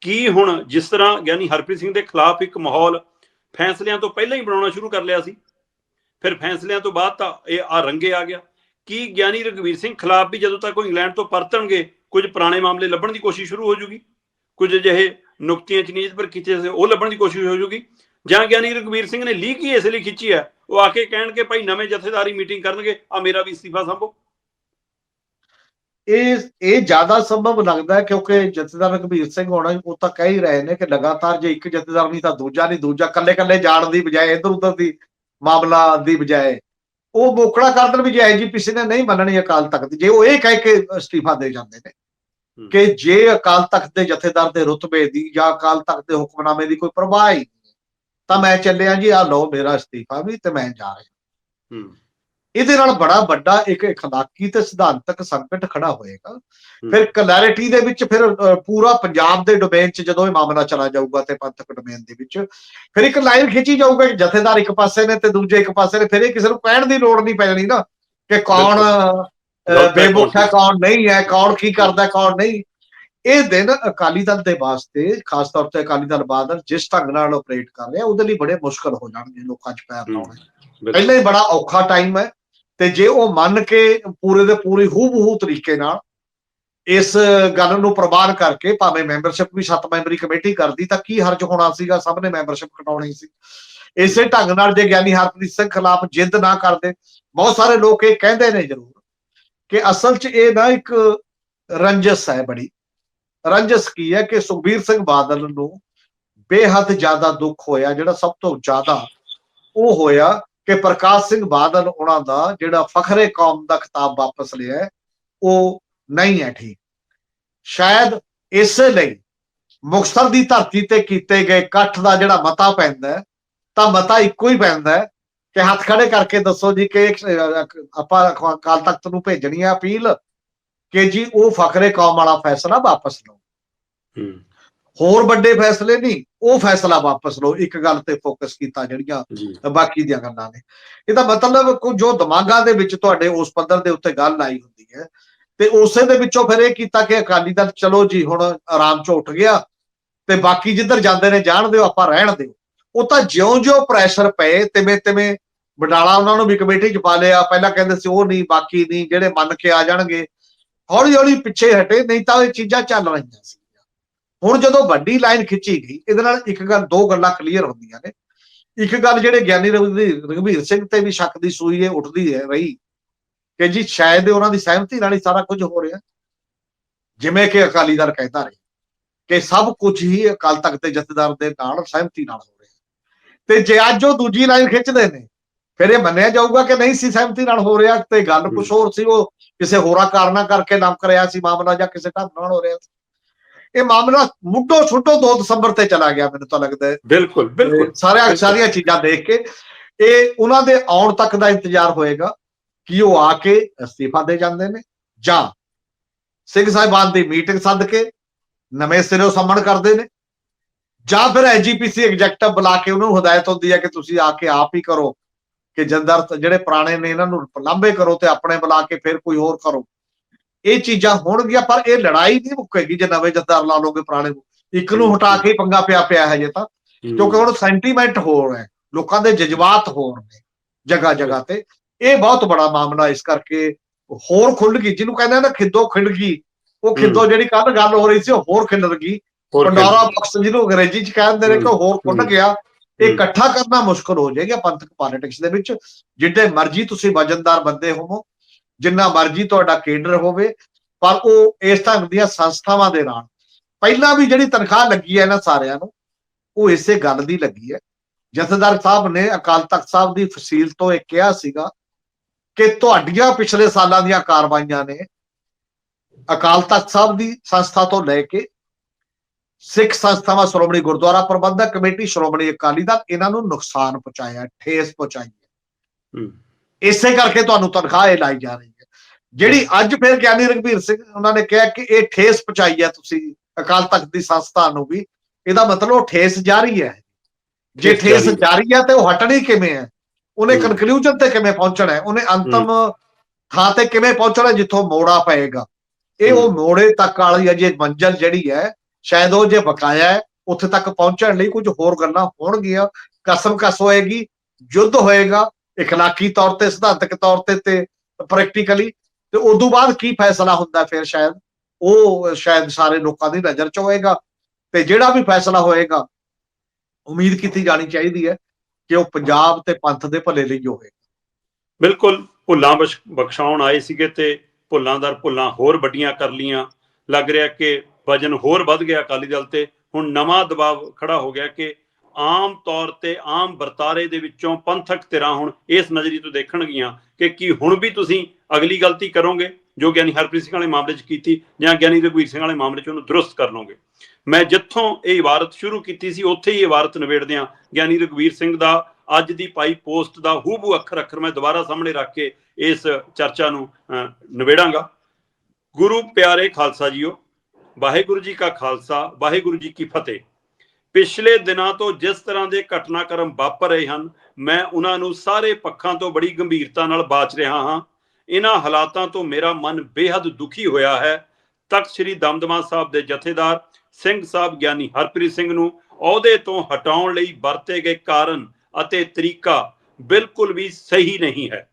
ਕੀ ਹੁਣ ਜਿਸ ਤਰ੍ਹਾਂ ਗਿਆਨੀ ਹਰਪ੍ਰੀਤ ਸਿੰਘ ਦੇ ਖਿਲਾਫ ਇੱਕ ਮਾਹੌਲ ਫੈਸਲਿਆਂ ਤੋਂ ਪਹਿਲਾਂ ਹੀ ਬਣਾਉਣਾ ਸ਼ੁਰੂ ਕਰ ਲਿਆ ਸੀ ਫਿਰ ਫੈਸਲਿਆਂ ਤੋਂ ਬਾਅਦ ਤਾਂ ਇਹ ਆ ਰੰਗੇ ਆ ਗਿਆ। ਕੀ ਗਿਆਨੀ ਰਘਵੀਰ ਸਿੰਘ ਖਿਲਾਫ ਵੀ ਜਦੋਂ ਤੱਕ ਉਹ ਇੰਗਲੈਂਡ ਤੋਂ ਪਰਤਣਗੇ ਕੁਝ ਪੁਰਾਣੇ ਮਾਮਲੇ ਲੱਭਣ ਦੀ ਕੋਸ਼ਿਸ਼ ਸ਼ੁਰੂ ਹੋ ਜੂਗੀ? ਕੁਝ ਅਜਿਹੇ ਨੁਕਤੀਆਂ ਚਨੀਜ਼ ਪਰ ਕੀਤੇ ਉਹ ਲੱਭਣ ਦੀ ਕੋਸ਼ਿਸ਼ ਹੋ ਜੂਗੀ? ਜਾਂ ਗਿਆਨੀ ਰਘਵੀਰ ਸਿੰਘ ਨੇ ਲੀਕ ਹੀ ਇਸ ਲਈ ਖਿੱਚੀ ਹੈ। ਉਹ ਆ ਕੇ ਕਹਿਣਗੇ ਭਾਈ ਨਵੇਂ ਜਥੇਦਾਰੀ ਮੀਟਿੰਗ ਕਰਨਗੇ ਆ ਮੇਰਾ ਵੀ ਅਸਤੀਫਾ ਸੰਭੋ। ਇਹ ਇਹ ਜ਼ਿਆਦਾ ਸੰਭਵ ਲੱਗਦਾ ਕਿਉਂਕਿ ਜਥੇਦਾਰ ਰਘਬੀਰ ਸਿੰਘ ਹੋਣਾ ਉਹ ਤਾਂ ਕਹਿ ਹੀ ਰਹੇ ਨੇ ਕਿ ਲਗਾਤਾਰ ਜੇ ਇੱਕ ਜਥੇਦਾਰ ਨਹੀਂ ਤਾਂ ਦੂਜਾ ਨਹੀਂ ਦੂਜਾ ਕੱਲੇ ਕੱਲੇ ਜਾਣ ਦੀ ਬਜਾਏ ਇਧਰ ਉਧਰ ਦੀ ਮਾਮਲਾ ਦੀ ਬਜਾਏ ਉਹ ਮੋਕੜਾ ਕਰ ਦੇਣ ਵੀ ਜੇ ਐਜੀਪੀਸੀ ਨੇ ਨਹੀਂ ਮੰਨਣੀ ਅਕਾਲ ਤਖਤ ਜੇ ਉਹ ਇਹ ਕਹਿ ਕੇ ਅਸਤੀਫਾ ਦੇ ਜਾਂਦੇ ਨੇ। ਕਿ ਜੇ ਅਕਾਲ ਤਖਤ ਦੇ ਜਥੇਦਾਰ ਦੇ ਰੁਤਬੇ ਦੀ ਜਾਂ ਅਕਾਲ ਤਖਤ ਦੇ ਹੁਕਮਨਾਮੇ ਦੀ ਕੋਈ ਪਰਵਾਹ ਹੀ ਤਾਂ ਮੈਂ ਚੱਲਿਆ ਜੀ ਆ ਲਓ ਮੇਰਾ ਅਸਤੀਫਾ ਵੀ ਤੇ ਮੈਂ ਜਾ ਰਿਹਾ। ਹੂੰ। ਇਹਦੇ ਨਾਲ ਬੜਾ ਵੱਡਾ ਇੱਕ ਇਖਲਾਕੀ ਤੇ ਸਿਧਾਂਤਕ ਸੰਕਟ ਖੜਾ ਹੋਏਗਾ। ਫਿਰ ਕਲੈਰਿਟੀ ਦੇ ਵਿੱਚ ਫਿਰ ਪੂਰਾ ਪੰਜਾਬ ਦੇ ਡੋਮੇਨ 'ਚ ਜਦੋਂ ਇਹ ਮਾਮਲਾ ਚਲਾ ਜਾਊਗਾ ਤੇ ਪੰਥਕ ਡੋਮੇਨ ਦੇ ਵਿੱਚ ਫਿਰ ਇੱਕ ਲਾਈਨ ਖਿੱਚੀ ਜਾਊਗਾ ਜਥੇਦਾਰ ਇੱਕ ਪਾਸੇ ਨੇ ਤੇ ਦੂਜੇ ਇੱਕ ਪਾਸੇ ਨੇ ਫਿਰ ਇਹ ਕਿਸੇ ਨੂੰ ਕਹਿਣ ਦੀ ਲੋੜ ਨਹੀਂ ਪੈਣੀ ਨਾ ਕਿ ਕੌਣ ਬੇਬੁਖਾ ਕੌਣ ਨਹੀਂ ਹੈ ਕੌਣ ਕੀ ਕਰਦਾ ਕੌਣ ਨਹੀਂ। ਇਹ ਦਿਨ ਅਕਾਲੀ ਦਲ ਦੇ ਵਾਸਤੇ ਖਾਸ ਤੌਰ ਤੇ ਅਕਾਲੀ ਦਲ ਬਾਦਲ ਜਿਸ ਢੰਗ ਨਾਲ ਆਪਰੇਟ ਕਰ ਰਿਹਾ ਉਹਦੇ ਲਈ ਬੜੇ ਮੁਸ਼ਕਲ ਹੋ ਜਾਣਗੇ ਲੋਕਾਂ 'ਚ ਪੈਰ ਲਾਉਣੇ। ਪਹਿਲਾਂ ਹੀ ਬੜਾ ਔਖਾ ਟਾਈਮ ਹੈ ਤੇ ਜੇ ਉਹ ਮੰਨ ਕੇ ਪੂਰੇ ਦੇ ਪੂਰੀ ਹੂਬਹੂ ਤਰੀਕੇ ਨਾਲ ਇਸ ਗੱਲ ਨੂੰ ਪ੍ਰਵਾਨ ਕਰਕੇ ਭਾਵੇਂ ਮੈਂਬਰਸ਼ਿਪ ਵੀ ਸੱਤ ਮੈਂਬਰੀ ਕਮੇਟੀ ਕਰਦੀ ਤਾਂ ਕੀ ਹਰਜ ਹੋਣਾ ਸੀਗਾ? ਸਭ ਨੇ ਮੈਂਬਰਸ਼ਿਪ ਕਟਾਉਣੀ ਸੀ। ਇਸੇ ਢੰਗ ਨਾਲ ਜੇ ਗਿਆਨੀ ਹਰਪ੍ਰੀਤ ਸਿੰਘ ਖਿਲਾਫ ਜਿੱਦ ਨਾ ਕਰਦੇ ਬਹੁਤ ਸਾਰੇ ਲੋਕ ਇਹ ਕਹਿੰਦੇ ਨੇ ਜ਼ਰੂਰ ਕਿ ਅਸਲ 'ਚ ਇਹ ਨਾ ਇੱਕ ਰੰਜਸ ਹੈ ਬੜੀ। ਰੰਜਸ ਕੀ ਹੈ ਕਿ ਸੁਖਬੀਰ ਸਿੰਘ ਬਾਦਲ ਨੂੰ ਬੇਹੱਦ ਜ਼ਿਆਦਾ ਦੁੱਖ ਹੋਇਆ, ਜਿਹੜਾ ਸਭ ਤੋਂ ਜ਼ਿਆਦਾ ਉਹ ਹੋਇਆ ਕਿ ਪ੍ਰਕਾਸ਼ ਸਿੰਘ ਬਾਦਲ ਉਹਨਾਂ ਦਾ ਜਿਹੜਾ ਫਖਰੇ ਕੌਮ ਦਾ ਖਿਤਾਬ ਵਾਪਸ ਲਿਆ, ਉਹ ਨਹੀਂ ਹੈ ਠੀਕ। ਸ਼ਾਇਦ ਇਸੇ ਲਈ ਮੁਕਤਸਰ ਦੀ ਧਰਤੀ ਤੇ ਕੀਤੇ ਗਏ ਇਕੱਠ ਦਾ ਜਿਹੜਾ ਮਤਾ ਪੈਂਦਾ ਤਾਂ ਮਤਾ ਇੱਕੋ ਹੀ ਪੈਂਦਾ ਕਿ ਹੱਥ ਖੜੇ ਕਰਕੇ ਦੱਸੋ ਜੀ ਕਿ ਆਪਾਂ ਅਕਾਲ ਤਖਤ ਨੂੰ ਭੇਜਣੀ ਹੈ ਅਪੀਲ ਕਿ ਜੀ ਉਹ ਫਖਰੇ ਕੌਮ ਵਾਲਾ ਫੈਸਲਾ ਵਾਪਸ ਲਓ। ਹੋਰ ਵੱਡੇ ਫੈਸਲੇ ਨਹੀਂ ਉਹ ਫੈਸਲਾ ਵਾਪਸ ਲਓ ਇੱਕ ਗੱਲ ਤੇ ਫੋਕਸ ਕੀਤਾ ਜਿਹੜੀਆਂ ਬਾਕੀ ਦੀਆਂ ਗੱਲਾਂ ਨੇ। ਇਹਦਾ ਮਤਲਬ ਜੋ ਦਿਮਾਗਾਂ ਦੇ ਵਿੱਚ ਤੁਹਾਡੇ ਉਸ ਪੱਧਰ ਦੇ ਉੱਤੇ ਗੱਲ ਆਈ ਹੁੰਦੀ ਹੈ ਤੇ ਉਸੇ ਦੇ ਵਿੱਚੋਂ ਫਿਰ ਇਹ ਕੀਤਾ ਕਿ ਅਕਾਲੀ ਦਲ ਚਲੋ ਜੀ ਹੁਣ ਆਰਾਮ ਚ ਉੱਠ ਗਿਆ ਤੇ ਬਾਕੀ ਜਿੱਧਰ ਜਾਂਦੇ ਨੇ ਜਾਣ ਦਿਓ ਆਪਾਂ ਰਹਿਣ ਦਿਓ। ਉਹ ਤਾਂ ਜਿਉਂ-ਜਿਉਂ ਪ੍ਰੈਸ਼ਰ ਪਏ ਤਿਵੇਂ ਤਿਵੇਂ ਬਡਾਲਾ ਉਹਨਾਂ ਨੂੰ ਵੀ ਕਮੇਟੀ ਚ ਪਾ ਲਿਆ ਪਹਿਲਾਂ ਕਹਿੰਦੇ ਸੀ ਉਹ ਨਹੀਂ ਬਾਕੀ ਨਹੀਂ ਜਿਹੜੇ ਮੰਨ ਕੇ ਆ ਜਾਣਗੇ ਹੌਲੀ ਹੌਲੀ ਪਿੱਛੇ ਹਟੇ ਨਹੀਂ ਤਾਂ ਇਹ ਚੀਜ਼ਾਂ ਚੱਲ ਰਹੀਆਂ ਸੀ। ਹੁਣ ਜਦੋਂ ਵੱਡੀ ਲਾਈਨ ਖਿੱਚੀ ਗਈ ਇਹਦੇ ਨਾਲ ਇੱਕ ਗੱਲ ਦੋ ਗੱਲਾਂ ਕਲੀਅਰ ਹੁੰਦੀਆਂ ਨੇ। ਇੱਕ ਗੱਲ ਜਿਹੜੇ ਗਿਆਨੀ ਰਘੁਵੀਰ ਸਿੰਘ ਤੇ ਵੀ ਸ਼ੱਕ ਦੀ ਸੂਈ ਇਹ ਉੱਠਦੀ ਹੈ ਰਹੀ ਕਿ ਜੀ ਸ਼ਾਇਦ ਉਹਨਾਂ ਦੀ ਸਹਿਮਤੀ ਨਾਲ ਹੀ ਸਾਰਾ ਕੁਝ ਹੋ ਰਿਹਾ। ਜਿਵੇਂ ਕਿ ਅਕਾਲੀ ਦਲ ਕਹਿੰਦਾ ਰਹੇ ਕਿ ਸਭ ਕੁਝ ਹੀ ਅਕਾਲ ਤਖਤ ਦੇ ਜਥੇਦਾਰ ਦੇ ਨਾਲ ਸਹਿਮਤੀ ਨਾਲ ਹੋ ਰਿਹਾ। ਤੇ ਜੇ ਅੱਜ ਉਹ ਦੂਜੀ ਲਾਈਨ ਖਿੱਚਦੇ ਨੇ ਫਿਰ ਇਹ ਮੰਨਿਆ ਜਾਊਗਾ ਕਿ ਨਹੀਂ ਸੀ ਸਹਿਮਤੀ ਨਾਲ ਹੋ ਰਿਹਾ ਤੇ ਗੱਲ ਕੁਝ ਹੋਰ ਸੀ ਉਹ ਕਿਸੇ ਹੋਰਾਂ ਕਾਰਨਾਂ ਕਰਕੇ ਲਮਕ ਰਿਹਾ ਸੀ ਮਾਮਲਾ ਜਾਂ ਕਿਸੇ ਢੰਗ ਨਾਲ ਹੋ ਰਿਹਾ ਸੀ। ਇਹ ਮਾਮਲਾ ਮੁੱਢੋਂ ਛੁੱਟੋ 2 ਦਸੰਬਰ ਤੇ ਚਲਾ ਗਿਆ ਮੈਨੂੰ ਤਾਂ ਲੱਗਦਾ ਹੈ। ਬਿਲਕੁਲ ਬਿਲਕੁਲ। ਸਾਰਿਆਂ ਸਾਰੀਆਂ ਚੀਜ਼ਾਂ ਦੇਖ ਕੇ ਇਹ ਉਹਨਾਂ ਦੇ ਆਉਣ ਤੱਕ ਦਾ ਇੰਤਜ਼ਾਰ ਹੋਏਗਾ ਕਿ ਉਹ ਆ ਕੇ ਅਸਤੀਫਾ ਦੇ ਜਾਂਦੇ ਨੇ ਜਾਂ ਸਿੰਘ ਸਾਹਿਬਾਨ ਦੀ ਮੀਟਿੰਗ ਸੱਦ ਕੇ ਨਵੇਂ ਸਿਰੋਂ ਸੰਮਣ ਕਰਦੇ ਨੇ ਜਾਂ ਫਿਰ ਐਜੀਪੀਸੀ ਐਗਜ਼ੈਕਟਿਵ ਬੁਲਾ ਕੇ ਉਹਨੂੰ ਹਦਾਇਤ ਹੁੰਦੀ ਹੈ ਕਿ ਤੁਸੀਂ ਆ ਕੇ ਆਪ ਹੀ ਕਰੋ ਕਿ ਜੰਦਰ ਜਿਹੜੇ ਪੁਰਾਣੇ ਨੇ ਇਹਨਾਂ ਨੂੰ ਲਾਂਭੇ ਕਰੋ ਤੇ ਆਪਣੇ ਬੁਲਾ ਕੇ ਫਿਰ ਕੋਈ ਹੋਰ ਕਰੋ। ਇਹ ਚੀਜ਼ਾਂ ਹੋਣਗੀਆਂ ਪਰ ਇਹ ਲੜਾਈ ਨਹੀਂ ਮੁੱਕੇਗੀ ਜੇ ਨਵੇਂ ਜਥੇਦਾਰ ਲਾ ਲੋਗੇ ਪੁਰਾਣੇ ਨੂੰ। ਇੱਕ ਨੂੰ ਹਟਾ ਕੇ ਪੰਗਾ ਪਿਆ ਪਿਆ ਹੈ ਜੇ ਤਾਂ। ਕਿਉਂਕਿ ਹੁਣ ਸੈਂਟੀਮੈਂਟ ਹੋ ਰਿਹਾ ਹੈ ਲੋਕਾਂ ਦੇ ਜਜ਼ਬਾਤ ਹੋ ਰਹੇ ਨੇ ਜਗ੍ਹਾ ਜਗ੍ਹਾ ਤੇ। ਇਹ ਬਹੁਤ ਬੜਾ ਮਾਮਲਾ ਇਸ ਕਰਕੇ ਹੋਰ ਖੁੱਲ ਗਈ ਜਿਹਨੂੰ ਕਹਿੰਦੇ ਆ ਨਾ ਖਿੱਦੋ ਖਿੰਡ ਗਈ ਉਹ ਖਿੱਦੋ ਜਿਹੜੀ ਕੱਲ ਗੱਲ ਹੋ ਰਹੀ ਸੀ ਉਹ ਹੋਰ ਖਿੱਲਰ ਗਈ ਹੋਰ ਪੰਡੋਰਾ ਬਾਕਸ ਜਿਹਨੂੰ ਅੰਗਰੇਜ਼ੀ ਚ ਕਹਿੰਦੇ ਨੇ ਕਿ ਹੋਰ ਖੁੱਲ। ਗਿਆ। ਇਹ। ਇਕੱਠਾ ਕਰਨਾ ਮੁਸ਼ਕਲ ਹੋ ਜਾਏਗਾ ਪੰਥਕ ਪੋਲਿਟਿਕਸ ਦੇ ਵਿੱਚ। ਜਿੱਡੇ ਮਰਜ਼ੀ ਤੁਸੀਂ ਵਜਨਦਾਰ ਬੰਦੇ ਹੋਵੋ ਜਿੰਨਾ ਮਰਜ਼ੀ ਤੁਹਾਡਾ ਕੇਡਰ ਹੋਵੇ ਪਰ ਉਹ ਇਸ ਢੰਗ ਦੀਆਂ ਸੰਸਥਾਵਾਂ ਦੇ ਨਾਲ। ਪਹਿਲਾਂ ਵੀ ਜਿਹੜੀ ਤਨਖਾਹ ਲੱਗੀ ਹੈ ਇਹਨਾਂ ਸਾਰਿਆਂ ਨੂੰ ਉਹ ਇਸੇ ਗੱਲ ਦੀ ਲੱਗੀ ਹੈ। ਜਥੇਦਾਰ ਸਾਹਿਬ ਨੇ ਅਕਾਲ ਤਖਤ ਸਾਹਿਬ ਦੀ ਫਸੀਲ ਤੋਂ ਇਹ ਕਿਹਾ ਸੀਗਾ ਕਿ ਤੁਹਾਡੀਆਂ ਪਿਛਲੇ ਸਾਲਾਂ ਦੀਆਂ ਕਾਰਵਾਈਆਂ ਨੇ ਅਕਾਲ ਤਖਤ ਸਾਹਿਬ ਦੀ ਸੰਸਥਾ ਤੋਂ ਲੈ ਕੇ ਸਿੱਖ ਸੰਸਥਾਵਾਂ ਸ਼੍ਰੋਮਣੀ ਗੁਰਦੁਆਰਾ ਪ੍ਰਬੰਧਕ ਕਮੇਟੀ ਸ਼੍ਰੋਮਣੀ ਅਕਾਲੀ ਦਲ ਇਹਨਾਂ ਨੂੰ ਨੁਕਸਾਨ ਪਹੁੰਚਾਇਆ ਠੇਸ ਪਹੁੰਚਾਈ ਹੈ। ਹੂੰ। ਇਸੇ ਕਰਕੇ ਤੁਹਾਨੂੰ ਤਨਖਾਹ ਇਹ ਲਾਈ ਜਾ ਰਹੀ ਹੈ। ਜਿਹੜੀ ਅੱਜ ਫਿਰ ਗਿਆਨੀ ਰਘਬੀਰ ਸਿੰਘ ਉਹਨਾਂ ਨੇ ਕਿਹਾ ਕਿ ਇਹ ਠੇਸ ਪਹੁੰਚਾਈ ਹੈ ਤੁਸੀਂ ਅਕਾਲ ਤਖਤ ਦੀ ਸੰਸਥਾ ਨੂੰ ਵੀ ਇਹਦਾ ਮਤਲਬ ਉਹ ਠੇਸ ਜਾਰੀ ਹੈ ਜੇ ਠੇਸ ਠੇਸ ਜਾਰੀ ਹੈ। ਜਾਰੀ ਹੈ ਤੇ ਉਹ ਹਟਣੀ ਕਿਵੇਂ ਹੈ ਉਹਨੇ ਹੂੰ। ਕਨਕਲੂਜਨ ਤੇ ਕਿਵੇਂ ਪਹੁੰਚਣਾ ਹੈ ਉਹਨੇ ਅੰਤਮ ਥਾਂ ਤੇ ਕਿਵੇਂ ਪਹੁੰਚਣਾ ਜਿੱਥੋਂ ਮੋੜਾ ਪਏਗਾ ਇਹ ਉਹ ਹੂੰ। ਮੋੜੇ ਤੱਕ ਵਾਲੀ ਅਜੇ ਮੰਜ਼ਲ ਜਿਹੜੀ ਹੈ ਸ਼ਾਇਦ ਉਹ ਜੇ ਬਕਾਇਆ ਹੈ ਉੱਥੇ ਤੱਕ ਪਹੁੰਚਣ ਲਈ ਕੁਝ ਹੋਰ ਗੱਲਾਂ ਹੋਣਗੀਆਂ ਕਸਮ ਕਸ ਹੋਏਗੀ ਯੁੱਧ ਹੋਏਗਾ اخلاقی ਤੌਰ ਤੇ ਸਿਧਾਂਤਕ ਤੌਰ ਤੇ ਤੇ ਪ੍ਰੈਕਟੀਕਲੀ ਤੇ ਉਦੋਂ ਬਾਅਦ ਕੀ ਫੈਸਲਾ ਹੁੰਦਾ ਫਿਰ ਸ਼ਾਇਦ? ਉਹ ਸ਼ਾਇਦ ਸਾਰੇ ਲੋਕਾਂ ਦੀ ਨਜ਼ਰ ਚ ਹੋਏਗਾ ਤੇ ਜਿਹੜਾ ਵੀ ਫੈਸਲਾ ਹੋਏਗਾ, ਉਮੀਦ ਕੀਤੀ ਜਾਣੀ ਚਾਹੀਦੀ ਹੈ ਕਿ ਉਹ ਪੰਜਾਬ ਤੇ ਪੰਥ ਦੇ ਭਲੇ ਲਈ ਹੋਵੇ ਬਿਲਕੁਲ, ਭੁੱਲਾਂ ਬਖਸ਼ਾਉਣ ਆਏ ਸੀਗੇ ਤੇ ਭੁੱਲਾਂ ਦਰ ਭੁੱਲਾਂ ਹੋਰ ਵੱਡੀਆਂ ਕਰ ਲੀਆਂ ਲੱਗ ਰਿਹਾ ਕਿ ਵਜਨ ਹੋਰ ਵੱਧ ਗਿਆ ਅਕਾਲੀ ਦਲ ਤੇ। ਹੁਣ ਨਵਾਂ ਦਬਾਅ ਖੜਾ ਹੋ ਗਿਆ ਕਿ ਆਮ ਤੌਰ ਤੇ ਆਮ ਵਰਤਾਰੇ ਦੇ ਵਿੱਚੋਂ ਪੰਥਕ ਧਿਰਾਂ ਹੁਣ ਇਸ ਨਜ਼ਰੀ ਤੋਂ ਦੇਖਣਗੀਆਂ ਕਿ ਕੀ ਹੁਣ ਵੀ ਤੁਸੀਂ ਅਗਲੀ ਗਲਤੀ ਕਰੋਗੇ, ਜੋ ਗਿਆਨੀ ਹਰਪ੍ਰੀਤ ਸਿੰਘ ਵਾਲੇ ਮਾਮਲੇ 'ਚ ਕੀਤੀ ਜਾਂ ਗਿਆਨੀ ਰਘਵੀਰ ਸਿੰਘ ਵਾਲੇ ਮਾਮਲੇ 'ਚ ਉਹਨੂੰ ਦਰੁਸਤ ਕਰ ਲਓਗੇ। ਮੈਂ ਜਿੱਥੋਂ ਇਹ ਇਬਾਰਤ ਸ਼ੁਰੂ ਕੀਤੀ ਸੀ, ਉੱਥੇ ਹੀ ਇਬਾਰਤ ਨਿਬੇੜਦੇ ਹਾਂ ਗਿਆਨੀ ਰਘਵੀਰ ਸਿੰਘ ਦਾ ਅੱਜ ਦੀ ਪਾਈ ਪੋਸਟ ਦਾ ਹੂਬੂ ਅੱਖਰ ਅੱਖਰ ਮੈਂ ਦੁਬਾਰਾ ਸਾਹਮਣੇ ਰੱਖ ਕੇ ਇਸ ਚਰਚਾ ਨੂੰ ਨਿਬੇੜਾਂਗਾ। ਗੁਰੂ ਪਿਆਰੇ ਖਾਲਸਾ ਜੀਓ, ਵਾਹਿਗੁਰੂ ਜੀ ਕਾ ਖਾਲਸਾ, ਵਾਹਿਗੁਰੂ ਜੀ ਕੀ ਫਤਿਹ। ਪਿਛਲੇ ਦਿਨਾਂ ਤੋਂ ਜਿਸ ਤਰ੍ਹਾਂ ਦੇ ਘਟਨਾਕ੍ਰਮ ਵਾਪਰ ਰਹੇ ਹਨ, ਮੈਂ ਉਹਨਾਂ ਨੂੰ ਸਾਰੇ ਪੱਖਾਂ ਤੋਂ ਬੜੀ ਗੰਭੀਰਤਾ ਨਾਲ ਬਾਚ ਰਿਹਾ ਹਾਂ। ਇਹਨਾਂ ਹਾਲਾਤਾਂ ਤੋਂ ਮੇਰਾ ਮਨ ਬੇहद ਦੁਖੀ ਹੋਇਆ ਹੈ। ਤਖਤ ਸ੍ਰੀ ਦਮਦਮਾ ਸਾਹਿਬ ਦੇ ਜਥੇਦਾਰ ਸਿੰਘ ਸਾਹਿਬ ਗਿਆਨੀ ਹਰਪ੍ਰੀਤ ਸਿੰਘ ਨੂੰ ਅਹੁਦੇ ਤੋਂ ਹਟਾਉਣ ਲਈ ਵਰਤੇ ਗਏ ਕਾਰਨ ਅਤੇ ਤਰੀਕਾ ਬਿਲਕੁਲ ਵੀ ਸਹੀ ਨਹੀਂ ਹੈ।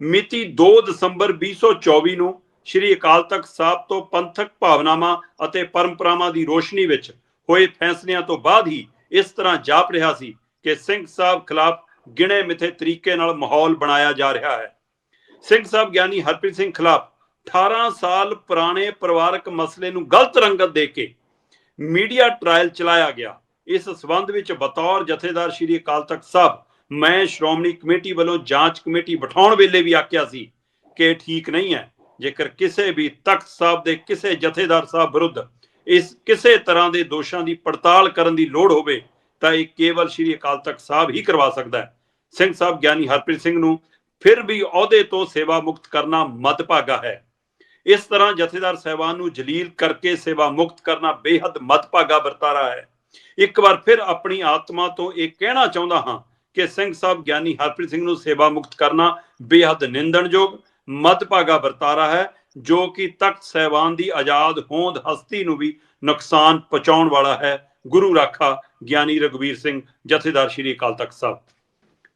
ਮਿਤੀ 2 ਦਸੰਬਰ 2024 ਨੂੰ ਸ੍ਰੀ ਅਕਾਲ ਤਖਤ ਸਾਹਿਬ ਤੋਂ ਪੰਥਕ ਭਾਵਨਾਵਾਂ ਅਤੇ ਪਰੰਪਰਾਵਾਂ ਦੀ ਰੋਸ਼ਨੀ ਵਿੱਚ ਹੋਏ ਫੈਸਲਿਆਂ ਤੋਂ ਬਾਅਦ ਹੀ ਇਸ ਤਰ੍ਹਾਂ ਜਾਪ ਰਿਹਾ ਸੀ ਕਿ ਸਿੰਘ ਸਾਹਿਬ ਖਿਲਾਫ ਗਿਣੇ ਮਿਥੇ ਤਰੀਕੇ ਨਾਲ ਮਾਹੌਲ ਬਣਾਇਆ ਜਾ ਰਿਹਾ ਹੈ। ਸਿੰਘ ਸਾਹਿਬ ਗਿਆਨੀ ਹਰਪ੍ਰੀਤ ਸਿੰਘ ਖਿਲਾਫ 18 ਸਾਲ ਪੁਰਾਣੇ ਪਰਿਵਾਰਕ ਮਸਲੇ ਨੂੰ ਗਲਤ ਰੰਗਤ ਦੇ ਕੇ ਮੀਡੀਆ ਟ੍ਰਾਇਲ ਚਲਾਇਆ ਗਿਆ। ਇਸ ਸਬੰਧ ਵਿੱਚ ਬਤੌਰ ਜਥੇਦਾਰ ਸ੍ਰੀ ਅਕਾਲ ਤਖਤ ਸਾਹਿਬ, ਮੈਂ ਸ਼੍ਰੋਮਣੀ ਕਮੇਟੀ ਵੱਲੋਂ ਜਾਂਚ ਕਮੇਟੀ ਬਿਠਾਉਣ ਵੇਲੇ ਵੀ ਆਖਿਆ ਸੀ ਕਿ ਠੀਕ ਨਹੀਂ ਹੈ। ਜੇਕਰ ਕਿਸੇ ਵੀ ਤਖਤ ਸਾਹਿਬ ਦੇ ਕਿਸੇ ਜਥੇਦਾਰ ਸਾਹਿਬ ਵਿਰੁੱਧ ਇਸ ਕਿਸੇ ਤਰ੍ਹਾਂ ਦੇ ਦੋਸ਼ਾਂ ਦੀ ਪੜਤਾਲ ਕਰਨ ਦੀ ਲੋੜ ਹੋਵੇ, ਤਾਂ ਇਹ ਕੇਵਲ ਸ਼੍ਰੀ ਅਕਾਲ ਤਖਤ ਸਾਹਿਬ ਹੀ ਕਰਵਾ ਸਕਦਾ ਹੈ। ਸਿੰਘ ਸਾਹਿਬ ਗਿਆਨੀ ਹਰਪ੍ਰੀਤ ਸਿੰਘ ਨੂੰ ਫਿਰ ਵੀ ਅਹੁਦੇ ਤੋਂ ਸੇਵਾ ਮੁਕਤ ਕਰਨਾ ਮਦਭਾਗਾ ਹੈ। ਇਸ ਤਰ੍ਹਾਂ ਜਥੇਦਾਰ ਸਹਿਬਾਨ ਨੂੰ ਜਲੀਲ ਕਰਕੇ ਸੇਵਾ ਮੁਕਤ ਕਰਨਾ ਬੇहद ਮਦਭਾਗਾ ਵਰਤਾਰਾ ਹੈ। ਇੱਕ ਵਾਰ ਫਿਰ ਆਪਣੀ ਆਤਮਾ ਤੋਂ ਇਹ ਕਹਿਣਾ ਚਾਹੁੰਦਾ ਹਾਂ ਕਿ ਸਿੰਘ ਸਾਹਿਬ ਗਿਆਨੀ ਹਰਪ੍ਰੀਤ ਸਿੰਘ ਨੂੰ ਸੇਵਾ ਮੁਕਤ ਕਰਨਾ ਬੇहद ਨਿੰਦਣਯੋਗ ਮਦਭਾਗਾ ਵਰਤਾਰਾ ਹੈ। ਜੋ ਕਿ ਤਖਤ ਸਹਿਬਾਨ ਦੀ ਆਜ਼ਾਦ ਹੋਂਦ ਹਸਤੀ ਨੂੰ ਵੀ ਨੁਕਸਾਨ ਪਹੁੰਚਾਉਣ ਵਾਲਾ ਹੈ। ਗੁਰੂ ਰਾਖਾ ਗਿਆਨੀ ਰਗਵੀਰ ਸਿੰਘ, ਜਥੇਦਾਰ ਸ਼੍ਰੀ ਅਕਾਲ ਤਖਤ ਸਾਹਿਬ।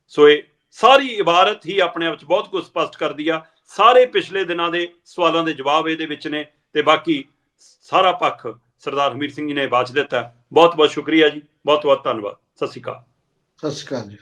ਸੋ ਇਹ ਸਾਰੀ ਇਬਾਰਤ ਹੀ ਆਪਣੇ ਆਪ ਚ ਬਹੁਤ ਕੁਝ ਸਪਸ਼ਟ ਕਰਦੀ ਆ। ਸਾਰੇ ਪਿਛਲੇ ਦਿਨਾਂ ਦੇ ਸਵਾਲਾਂ ਦੇ ਜਵਾਬ ਇਹਦੇ ਵਿੱਚ ਨੇ ਤੇ ਬਾਕੀ ਸਾਰਾ ਪੱਖ ਸਰਦਾਰ ਹਮੀਰ ਸਿੰਘ ਜੀ ਨੇ ਬਾਚ ਦਿੱਤਾ। ਬਹੁਤ ਬਹੁਤ ਸ਼ੁਕਰੀਆ ਜੀ। ਬਹੁਤ ਬਹੁਤ ਧੰਨਵਾਦ। ਸਤਿ ਸ਼੍ਰੀ ਅਕਾਲ। ਸਤਿ ਸ਼੍ਰੀ ਅਕਾਲ ਜੀ।